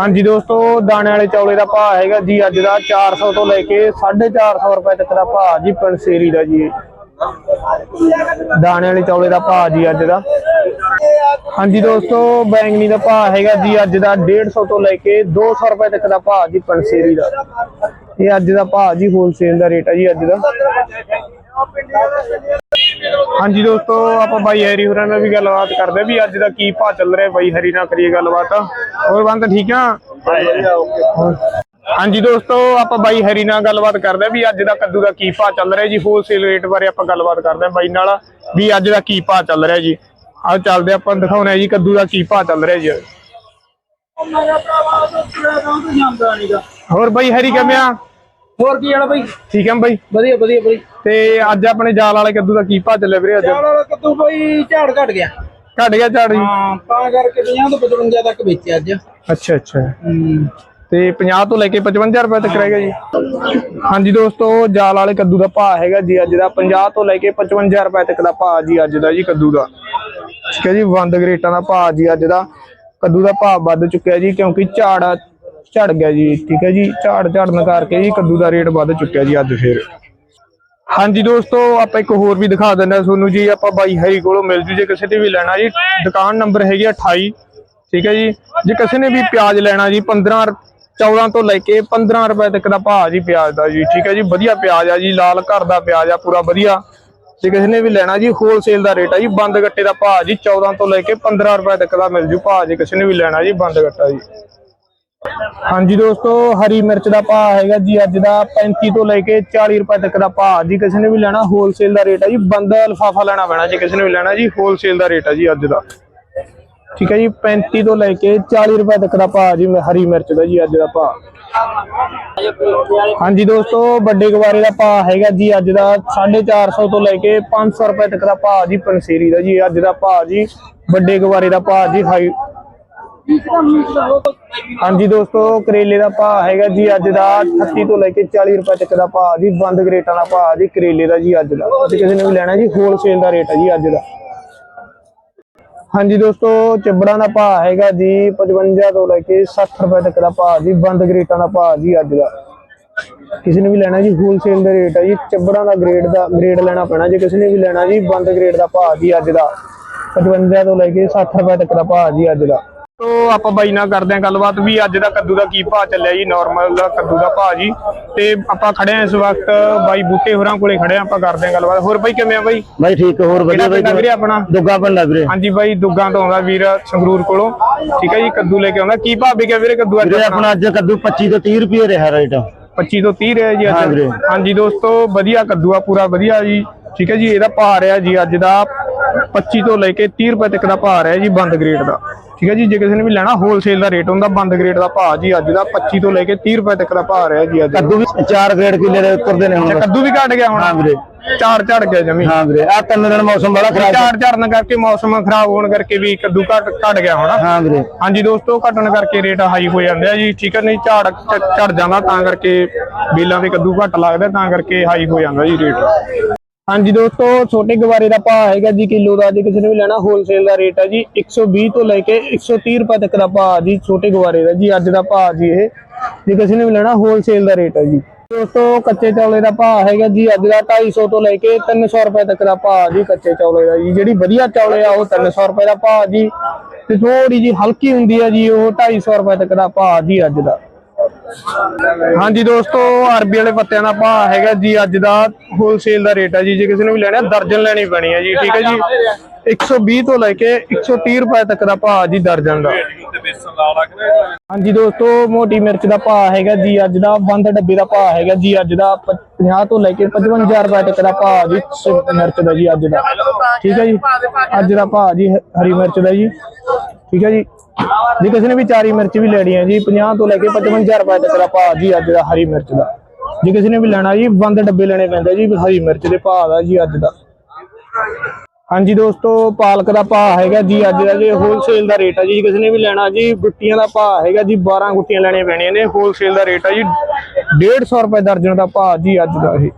Speaker 1: ਹਾਂਜੀ ਦੋਸਤੋ, ਦਾਣੇ ਵਾਲੇ ਚੌਲੇ ਦਾ ਭਾਅ ਹੈਗਾ ਜੀ ਅੱਜ ਦਾ 400 ਤੋਂ ਲੈ ਕੇ 450 ਰੁਪਏ ਤੱਕ ਦਾ ਭਾਅ ਜੀ ਪਣਸੇਰੀ ਦਾ ਜੀ ਦਾਣੇ ਵਾਲੇ ਚੌਲੇ ਦਾ ਭਾਅ ਜੀ ਅੱਜ ਦਾ। ਹਾਂਜੀ ਦੋਸਤੋ, ਬੈਂਗਣੀ ਦਾ ਭਾਅ ਹੈਗਾ ਜੀ ਅੱਜ ਦਾ 150 ਤੋਂ ਲੈ ਕੇ 200 ਰੁਪਏ ਤੱਕ ਦਾ ਭਾਅ ਜੀ ਪੰਸ਼ੇਰੀ ਦਾ। ਇਹ ਅੱਜ ਦਾ ਭਾਅ ਜੀ ਹੋਲਸੇਲ ਦਾ ਰੇਟ ਹੈ ਜੀ ਅੱਜ ਦਾ। ਹਾਂਜੀ ਦੋਸਤੋ ਆਪਾਂ ਬਾਈ ਹੈਰੀ ਹੋਰਾਂ ਨਾਲ ਵੀ ਗੱਲਬਾਤ ਕਰਦੇ ਵੀ ਅੱਜ ਦਾ ਕੀ ਭਾਅ ਚੱਲ ਰਿਹਾ ਬਾਈ ਹਰੀ ਨਾਲ ਕਰੀਏ ਗੱਲਬਾਤ। ਹੋਰ ਬੰਦ ਠੀਕ ਆ? ਹਾਂਜੀ ਦੋਸਤੋ ਆਪਾਂ ਬਾਈ ਹਰੀ ਨਾਲ ਗੱਲਬਾਤ ਕਰਦੇ ਵੀ ਅੱਜ ਦਾ ਕੱਦੂ ਦਾ ਕੀ ਭਾਅ ਚੱਲ ਰਿਹਾ ਜੀ ਹੋਲਸੇਲ ਰੇਟ ਬਾਰੇ ਆਪਾਂ ਗੱਲਬਾਤ ਕਰਦੇ ਬਾਈ ਨਾਲ ਵੀ ਅੱਜ ਦਾ ਕੀ ਭਾਅ ਚੱਲ ਰਿਹਾ ਜੀ। ਆਹ ਚੱਲਦੇ ਆਪਾਂ ਦਿਖਾਉਣੇ ਜੀ ਕੱਦੂ ਦਾ ਕੀ ਭਾਅ ਚੱਲ ਰਿਹਾ ਜੀ। ਹੋਰ ਬਾਈ ਹਰੀ ਕਿਵੇਂ ਆ?
Speaker 3: ਹੋਰ ਕੀ ਵਾਲਾ ਬਾਈ?
Speaker 1: ਠੀਕ ਆ ਬਾਈ?
Speaker 3: ਵਧੀਆ ਵਧੀਆ ਬਾਈ।
Speaker 1: ਤੇ ਅੱਜ ਆਪਣੇ ਜਾਲ ਵਾਲੇ ਕੱਦੂ ਦਾ ਕੀ ਭਾਅ ਚੱਲਿਆ ਵੀਰੇ ਅੱਜ?
Speaker 3: ਵਾਲਾ ਕੱਦੂ ਬਾਈ ਝਾੜ ਘਟ ਗਿਆ।
Speaker 1: ਘਟ ਗਿਆ ਝਾੜ ਜੀ
Speaker 3: ਹਾਂ ਤਾਂ ਕਰਕੇ 50 ਤੋਂ 55 ਤੱਕ ਵੇਚਿਆ ਅੱਜ।
Speaker 1: ਅੱਛਾ ਅੱਛਾ।
Speaker 3: ਹੂੰ।
Speaker 1: ਤੇ 50 ਤੋਂ ਲੈ ਕੇ 55 ਰੁਪਏ ਤੱਕ ਰਹੇਗਾ ਜੀ। ਹਾਂਜੀ ਦੋਸਤੋ ਜਾਲ ਵਾਲੇ ਕੱਦੂ ਦਾ ਭਾਅ ਹੈਗਾ ਜੀ ਅੱਜ ਦਾ। 50 ਤੋਂ ਲੈ ਕੇ 55 ਰੁਪਏ ਤੱਕ ਦਾ ਭਾਅ ਜੀ ਅੱਜ ਦਾ ਜੀ ਕੱਦੂ ਦਾ। ਠੀਕ ਹੈ ਜੀ ਬੰਦ ਗਰੇਟਾਂ ਦਾ ਭਾਅ ਜੀ ਅੱਜ ਦਾ। ਕੱਦੂ ਦਾ ਭਾਅ ਵੱਧ ਚੁੱਕਿਆ ਜੀ ਕਿਉਂਕਿ ਝਾੜ ਝੜ ਗਿਆ ਜੀ, ਠੀਕ ਹੈ ਜੀ। ਝਾੜ ਝੜਨ ਕਰਕੇ ਜੀ ਕੱਦੂ ਦਾ ਰੇਟ ਵੱਧ ਚੁੱਕਿਆ ਜੀ ਅੱਜ ਫੇਰ। ਹਾਂਜੀ ਦੋਸਤੋ, ਆਪਾਂ ਇੱਕ ਹੋਰ ਵੀ ਦਿਖਾ ਦਿੰਦੇ ਹਾਂ ਤੁਹਾਨੂੰ ਜੀ। ਆਪਾਂ ਬਾਈ ਹਰੀ ਕੋਲੋਂ ਮਿਲ ਜੂ। ਜੇ ਕਿਸੇ ਤੇ ਵੀ ਲੈਣਾ ਜੀ, ਦੁਕਾਨ ਨੰਬਰ ਹੈਗੀ 28 ਠੀਕ ਹੈ ਜੀ। ਜੇ ਕਿਸੇ ਨੇ ਵੀ ਪਿਆਜ਼ ਲੈਣਾ ਜੀ 15 14 ਤੋਂ ਲੈ ਕੇ 15 ਰੁਪਏ ਤੱਕ ਦਾ ਭਾਅ ਜੀ ਪਿਆਜ਼ ਦਾ ਜੀ, ਠੀਕ ਹੈ ਜੀ। ਵਧੀਆ ਪਿਆਜ਼ ਆ ਜੀ, ਲਾਲ ਘਰ ਦਾ ਪਿਆਜ਼ ਆ, ਪੂਰਾ ਵਧੀਆ। ਜੇ ਕਿਸੇ ਨੇ ਵੀ ਲੈਣਾ ਜੀ ਹੋਲਸੇਲ ਦਾ ਰੇਟ ਆ ਜੀ, ਬੰਦ ਗੱਟੇ ਦਾ ਭਾਅ ਜੀ 14 ਤੋਂ ਲੈ ਕੇ 15 ਰੁਪਏ ਤੱਕ ਦਾ ਮਿਲ ਜੂ ਭਾਅ। ਜੀ ਕਿਸੇ ਨੇ ਵੀ ਲੈਣਾ ਜੀ, ਬੰਦ ਗੱਟਾ ਜੀ। ਹਾਂਜੀ ਦੋਸਤੋ, ਹਰੀ ਮਿਰਚ ਦਾ ਭਾਅ ਹੈਗਾ ਜੀ ਅੱਜ ਦਾ 35 ਤੋਂ ਲੈ ਕੇ 40 ਰੁਪਏ ਤੱਕ ਦਾ ਭਾਅ। ਜੀ ਕਿਸੇ ਨੇ ਵੀ ਲੈਣਾ ਹੋਲਸੇਲ ਦਾ ਰੇਟ ਹੈ ਜੀ। ਬੰਦ ਲਫਾਫਾ ਲੈਣਾ ਪੈਣਾ, ਜੀ ਕਿਸੇ ਨੇ ਵੀ ਲੈਣਾ ਜੀ ਹੋਲਸੇਲ ਦਾ ਰੇਟ ਹੈ ਜੀ ਅੱਜ ਦਾ। ਠੀਕ ਹੈ ਜੀ 35 ਤੋਂ ਲੈ ਕੇ 40 ਰੁਪਏ ਤੱਕ ਦਾ ਭਾਅ ਜੀ ਹਰੀ ਮਿਰਚ ਦਾ ਜੀ ਅੱਜ ਦਾ ਭਾਅ। ਹਾਂਜੀ ਦੋਸਤੋ, ਵੱਡੇ ਗਵਾਰੇ ਦਾ ਭਾਅ ਹੈਗਾ ਜੀ ਅੱਜ ਦਾ 450 ਤੋਂ ਲੈ ਕੇ 500 ਰੁਪਏ ਤੱਕ ਦਾ ਭਾਅ ਜੀ ਪਨਸੀਰੀ ਦਾ ਜੀ, ਅੱਜ ਦਾ ਭਾਅ ਜੀ, ਵੱਡੇ ਗਵਾਰੇ ਦਾ ਭਾਅ ਜੀ, ਹਾਈ ਹਾਂਜੀ ਦੋਸਤੋ, ਕਰੇਲੇ ਦਾ ਭਾਅ ਹੈਗਾ ਜੀ ਅੱਜ ਦਾ 38 ਤੋਂ ਲੈ ਕੇ 40 ਰੁਪਏ ਤੱਕ ਦਾ ਭਾਅ ਜੀ, ਬੰਦ ਗਰੇਟਾਂ ਦਾ ਭਾਅ ਜੀ, ਕਰੇਲੇ ਦਾ ਜੀ ਅੱਜ ਦਾ। ਜੇ ਕਿਸੇ ਨੇ ਵੀ ਲੈਣਾ ਜੀ ਹੋਲਸੇਲ ਦਾ ਰੇਟ ਹੈ ਜੀ ਅੱਜ ਦਾ। ਹਾਂਜੀ ਦੋਸਤੋ, ਚੱਬੜਾਂ ਦਾ ਭਾਅ ਹੈਗਾ ਜੀ 55 ਤੋਂ ਲੈ ਕੇ 60 ਰੁਪਏ ਤੱਕ ਦਾ ਭਾਅ ਜੀ, ਬੰਦ ਗਰੇਟਾਂ ਦਾ ਭਾਅ ਜੀ ਅੱਜ ਦਾ। ਕਿਸੇ ਨੇ ਵੀ ਲੈਣਾ ਜੀ ਹੋਲਸੇਲ ਦਾ ਰੇਟ ਹੈ ਜੀ, ਚੱਬੜਾਂ ਦਾ ਗ੍ਰੇਡ ਦਾ ਗ੍ਰੇਡ ਲੈਣਾ ਪੈਣਾ ਜੇ, ਕਿਸੇ ਨੇ ਵੀ ਲੈਣਾ ਜੀ, ਬੰਦ ਗ੍ਰੇਡ ਦਾ ਭਾਅ ਜੀ ਅੱਜ ਦਾ। 55 ਤੋਂ ਲੈ ਕੇ 60 ਰੁਪਏ ਤੱਕ ਦਾ ਭਾਅ ਜੀ ਅੱਜ ਦਾ। ਤੋ ਆਪਾਂ ਬਾਈ ਨਾਲ ਕਰਦੇ ਆਂ ਗੱਲਬਾਤ ਵੀ ਅੱਜ ਦਾ ਕੱਦੂ ਦਾ ਕੀ ਭਾਅ ਚੱਲਿਆ ਜੀ ਨਾਰਮਲ ਦਾ ਕੱਦੂ ਦਾ ਭਾਅ ਜੀ। ਤੇ ਆਪਾਂ ਖੜੇ ਆਂ ਇਸ ਵਕਤ ਬਾਈ ਬੂਟੇ ਹੋਰਾਂ ਕੋਲੇ ਖੜੇ ਆਂ ਆਪਾਂ ਕਰਦੇ ਆਂ ਗੱਲਬਾਤ। ਹੋਰ ਬਾਈ ਕਿਵੇਂ ਆ ਬਾਈ?
Speaker 3: ਬਾਈ ਠੀਕ ਹੋਰ
Speaker 1: ਕਿਹੜਾ ਪਿੰਡ ਆ ਵੀਰੇ ਆਪਣਾ?
Speaker 3: ਦੁੱਗਾ ਪਿੰਡ ਵੀਰੇ।
Speaker 1: ਹਾਂਜੀ ਬਾਈ ਦੁੱਗਾਂ ਤੋਂ ਆਉਂਦਾ ਵੀਰ ਸੰਗਰੂਰ ਕੋਲੋਂ। ਠੀਕ ਹੈ ਜੀ ਕੱਦੂ ਲੈ ਕੇ ਆਉਂਦਾ। ਕੀ ਭਾਅ ਵਿਕਿਆ ਵੀਰੇ ਕੱਦੂ ਅੱਜ ਆਪਣਾ?
Speaker 3: ਅੱਜ ਕੱਦੂ 25 ਤੋਂ 30 ਰੁਪਏ ਰਿਹਾ ਰੇਟ।
Speaker 1: 25 ਤੋਂ 30 ਰਿਹਾ ਜੀ ਅੱਜ। ਹਾਂਜੀ ਦੋਸਤੋ ਵਧੀਆ ਕੱਦੂ ਆ ਪੂਰਾ ਵਧੀਆ ਜੀ। ਠੀਕ ਹੈ ਜੀ ਇਹਦਾ ਭਾਅ ਰਿਹਾ ਜੀ ਅੱਜ ਦਾ 25 ਤੋਂ ਲੈ ਕੇ 30 ਰੁਪਏ ਤੱਕ ਦਾ ਭਾਅ ਰਿਹਾ ਜੀ ਬੰਦ ਗ੍ਰੇਡ ਦਾ। ਠੀਕ ਹੈ ਜੀ ਜੇ ਕਿਸੇ ਨੇ ਵੀ ਲੈਣਾ ਹੋਲਸੇਲ ਦਾ ਰੇਟ ਹੁੰਦਾ ਬੰਦ ਗ੍ਰੇਡ ਦਾ ਭਾਅ ਜੀ ਅੱਜ ਦਾ 25 ਤੋਂ ਲੈ ਕੇ 30 ਰੁਪਏ ਤੱਕ ਦਾ ਭਾਅ ਰਿਹਾ ਜੀ ਅੱਜ
Speaker 3: ਕੱਦੂ ਵੀ 4 ਗ੍ਰੇਡ ਕਿੱਲੇ ਦੇ ਉੱਤਰਦੇ ਨੇ ਹੁਣ।
Speaker 1: ਕੱਦੂ ਵੀ ਘਟ ਗਿਆ ਹੁਣ?
Speaker 3: ਹਾਂ ਵੀਰੇ।
Speaker 1: ਚਾਰ ਝੜ ਗਿਆ ਜਮੀ।
Speaker 3: ਹਾਂ ਵੀਰੇ ਆ ਤਿੰਨ ਦਿਨ ਮੌਸਮ ਬੜਾ ਖਰਾਬ
Speaker 1: ਚਾਰ ਝੜਨ ਕਰਕੇ ਮੌਸਮ ਖਰਾਬ ਹੋਣ ਕਰਕੇ ਵੀ ਕੱਦੂ ਘਟ ਘਟ ਗਿਆ ਹੋਣਾ।
Speaker 3: ਹਾਂ ਵੀਰੇ।
Speaker 1: ਹਾਂਜੀ ਦੋਸਤੋ ਘਟਣ ਕਰਕੇ ਰੇਟ ਹਾਈ ਹੋ ਜਾਂਦੇ ਆ ਜੀ। ਠੀਕ ਹੈ ਨਹੀਂ ਝਾੜ ਝੜ ਜਾਂਦਾ ਤਾਂ ਕਰਕੇ ਬੇਲਾਂ ਦੇ ਕੱਦੂ ਘੱਟ ਲੱਗਦਾ ਤਾਂ ਕਰਕੇ ਹਾਈ ਹੋ ਜਾਂਦਾ ਜੀ ਰੇਟ ਹਾਂਜੀ ਦੋਸਤੋ, ਛੋਟੇ ਗਵਾਰੇ ਦਾ ਭਾਅ ਹੈਗਾ ਜੀ, ਕਿਲੋ ਦਾ ਜੇ, ਕਿਸੇ ਨੇ ਵੀ ਲੈਣਾ ਹੋਲਸੇਲ ਦਾ ਰੇਟ ਹੈ ਜੀ 120 ਤੋਂ ਲੈ ਕੇ 130 ਰੁਪਏ ਤੱਕ ਦਾ ਭਾਅ ਜੀ, ਛੋਟੇ ਗਵਾਰੇ ਦਾ ਜੀ, ਅੱਜ ਦਾ ਭਾਅ ਜੀ ਇਹ। ਜੇ ਕਿਸੇ ਨੇ ਵੀ ਲੈਣਾ ਹੋਲਸੇਲ ਦਾ ਰੇਟ ਹੈ ਜੀ। ਦੋਸਤੋ, ਕੱਚੇ ਚੌਲੇ ਦਾ ਭਾਅ ਹੈਗਾ ਜੀ, ਅੱਜ ਦਾ 250 ਤੋਂ ਲੈ ਕੇ 300 ਰੁਪਏ ਤੱਕ ਦਾ ਭਾਅ ਜੀ, ਕੱਚੇ ਚੌਲੇ ਦਾ ਜੀ। ਜਿਹੜੀ ਵਧੀਆ ਚੌਲੇ ਆ, ਉਹ 300 ਰੁਪਏ ਦਾ ਭਾਅ ਜੀ। ਤੇ ਥੋੜੀ ਜੀ ਹਲਕੀ ਹੁੰਦੀ ਹੈ ਜੀ, ਉਹ 250 ਰੁਪਏ ਤੱਕ ਦਾ ਭਾਅ ਜੀ, ਅੱਜ ਦਾ। ਹਾਂਜੀ ਦੋਸਤੋ ਅਰਬੀ ਵਾਲੇ ਪੱਤਿਆਂ ਦਾ ਭਾਅ ਹੈਗਾ ਜੀ, ਅੱਜ ਦਾ ਹੋਲਸੇਲ ਦਾ ਰੇਟ ਹੈ ਜੀ, ਜੇ ਕਿਸੇ ਨੇ ਵੀ ਲੈਣਾ, ਦਰਜਨ ਲੈਣੀ ਪੈਣੀ ਹੈ ਜੀ, ਠੀਕ ਹੈ ਜੀ। 120 ਤੋਂ ਲੈ ਕੇ 130 ਰੁਪਏ ਤੱਕ ਦਾ ਭਾਅ ਜੀ ਦਰਜਨ ਦਾ। ਹਾਂਜੀ ਦੋਸਤੋ, ਮੋਟੀ ਮਿਰਚ ਦਾ ਭਾਅ ਹੈਗਾ ਜੀ, ਅੱਜ ਦਾ ਬੰਦ ਡੱਬੇ ਦਾ ਭਾਅ ਹੈਗਾ ਜੀ, ਅੱਜ ਦਾ 50 ਤੋਂ ਲੈ ਕੇ 55 ਰੁਪਏ ਤੱਕ ਦਾ ਭਾਅ ਜੀ ਮਿਰਚ ਦਾ ਜੀ, ਅੱਜ ਦਾ। ਠੀਕ ਹੈ ਜੀ, ਅੱਜ ਦਾ ਭਾਅ ਜੀ ਹਰੀ ਮਿਰਚ ਦਾ ਜੀ। ਠੀਕ ਹੈ ਜੀ। ਜੀ ਕਿਸੇ ਨੇ ਵੀ ਚਾਰੀ ਮਿਰਚ ਵੀ ਲੈਣੀ ਹੈ ਜੀ 50 ਤੋਂ ਲੈ ਕੇ 55 ਰੁਪਏ ਤੱਕ ਦਾ ਭਾਅ ਜੀ ਅੱਜ ਦਾ ਹਰੀ ਮਿਰਚ ਦਾ। ਜੇ ਕਿਸੇ ਨੇ ਵੀ ਲੈਣਾ ਜੀ, ਬੰਦ ਡੱਬੇ ਲੈਣੇ ਪੈਂਦੇ ਜੀ ਹਰੀ ਮਿਰਚ ਦੇ ਭਾਅ ਦਾ ਜੀ ਅੱਜ ਦਾ। ਹਾਂਜੀ ਦੋਸਤੋ, ਪਾਲਕ ਦਾ ਭਾਅ ਹੈਗਾ ਜੀ ਅੱਜ ਦਾ ਜੀ ਹੋਲਸੇਲ ਦਾ ਰੇਟ ਹੈ ਜੀ ਕਿਸੇ ਨੇ ਵੀ ਲੈਣਾ ਜੀ, ਗੁੱਟੀਆਂ ਦਾ ਭਾਅ ਹੈਗਾ ਜੀ 12 ਗੁੱਟੀਆਂ ਲੈਣੀਆਂ ਪੈਣੀਆਂ ਨੇ ਹੋਲਸੇਲ ਦਾ ਰੇਟ ਹੈ ਜੀ 150 ਰੁਪਏ ਦਰਜਨ ਦਾ ਭਾਅ ਜੀ ਅੱਜ ਦਾ ਇਹ।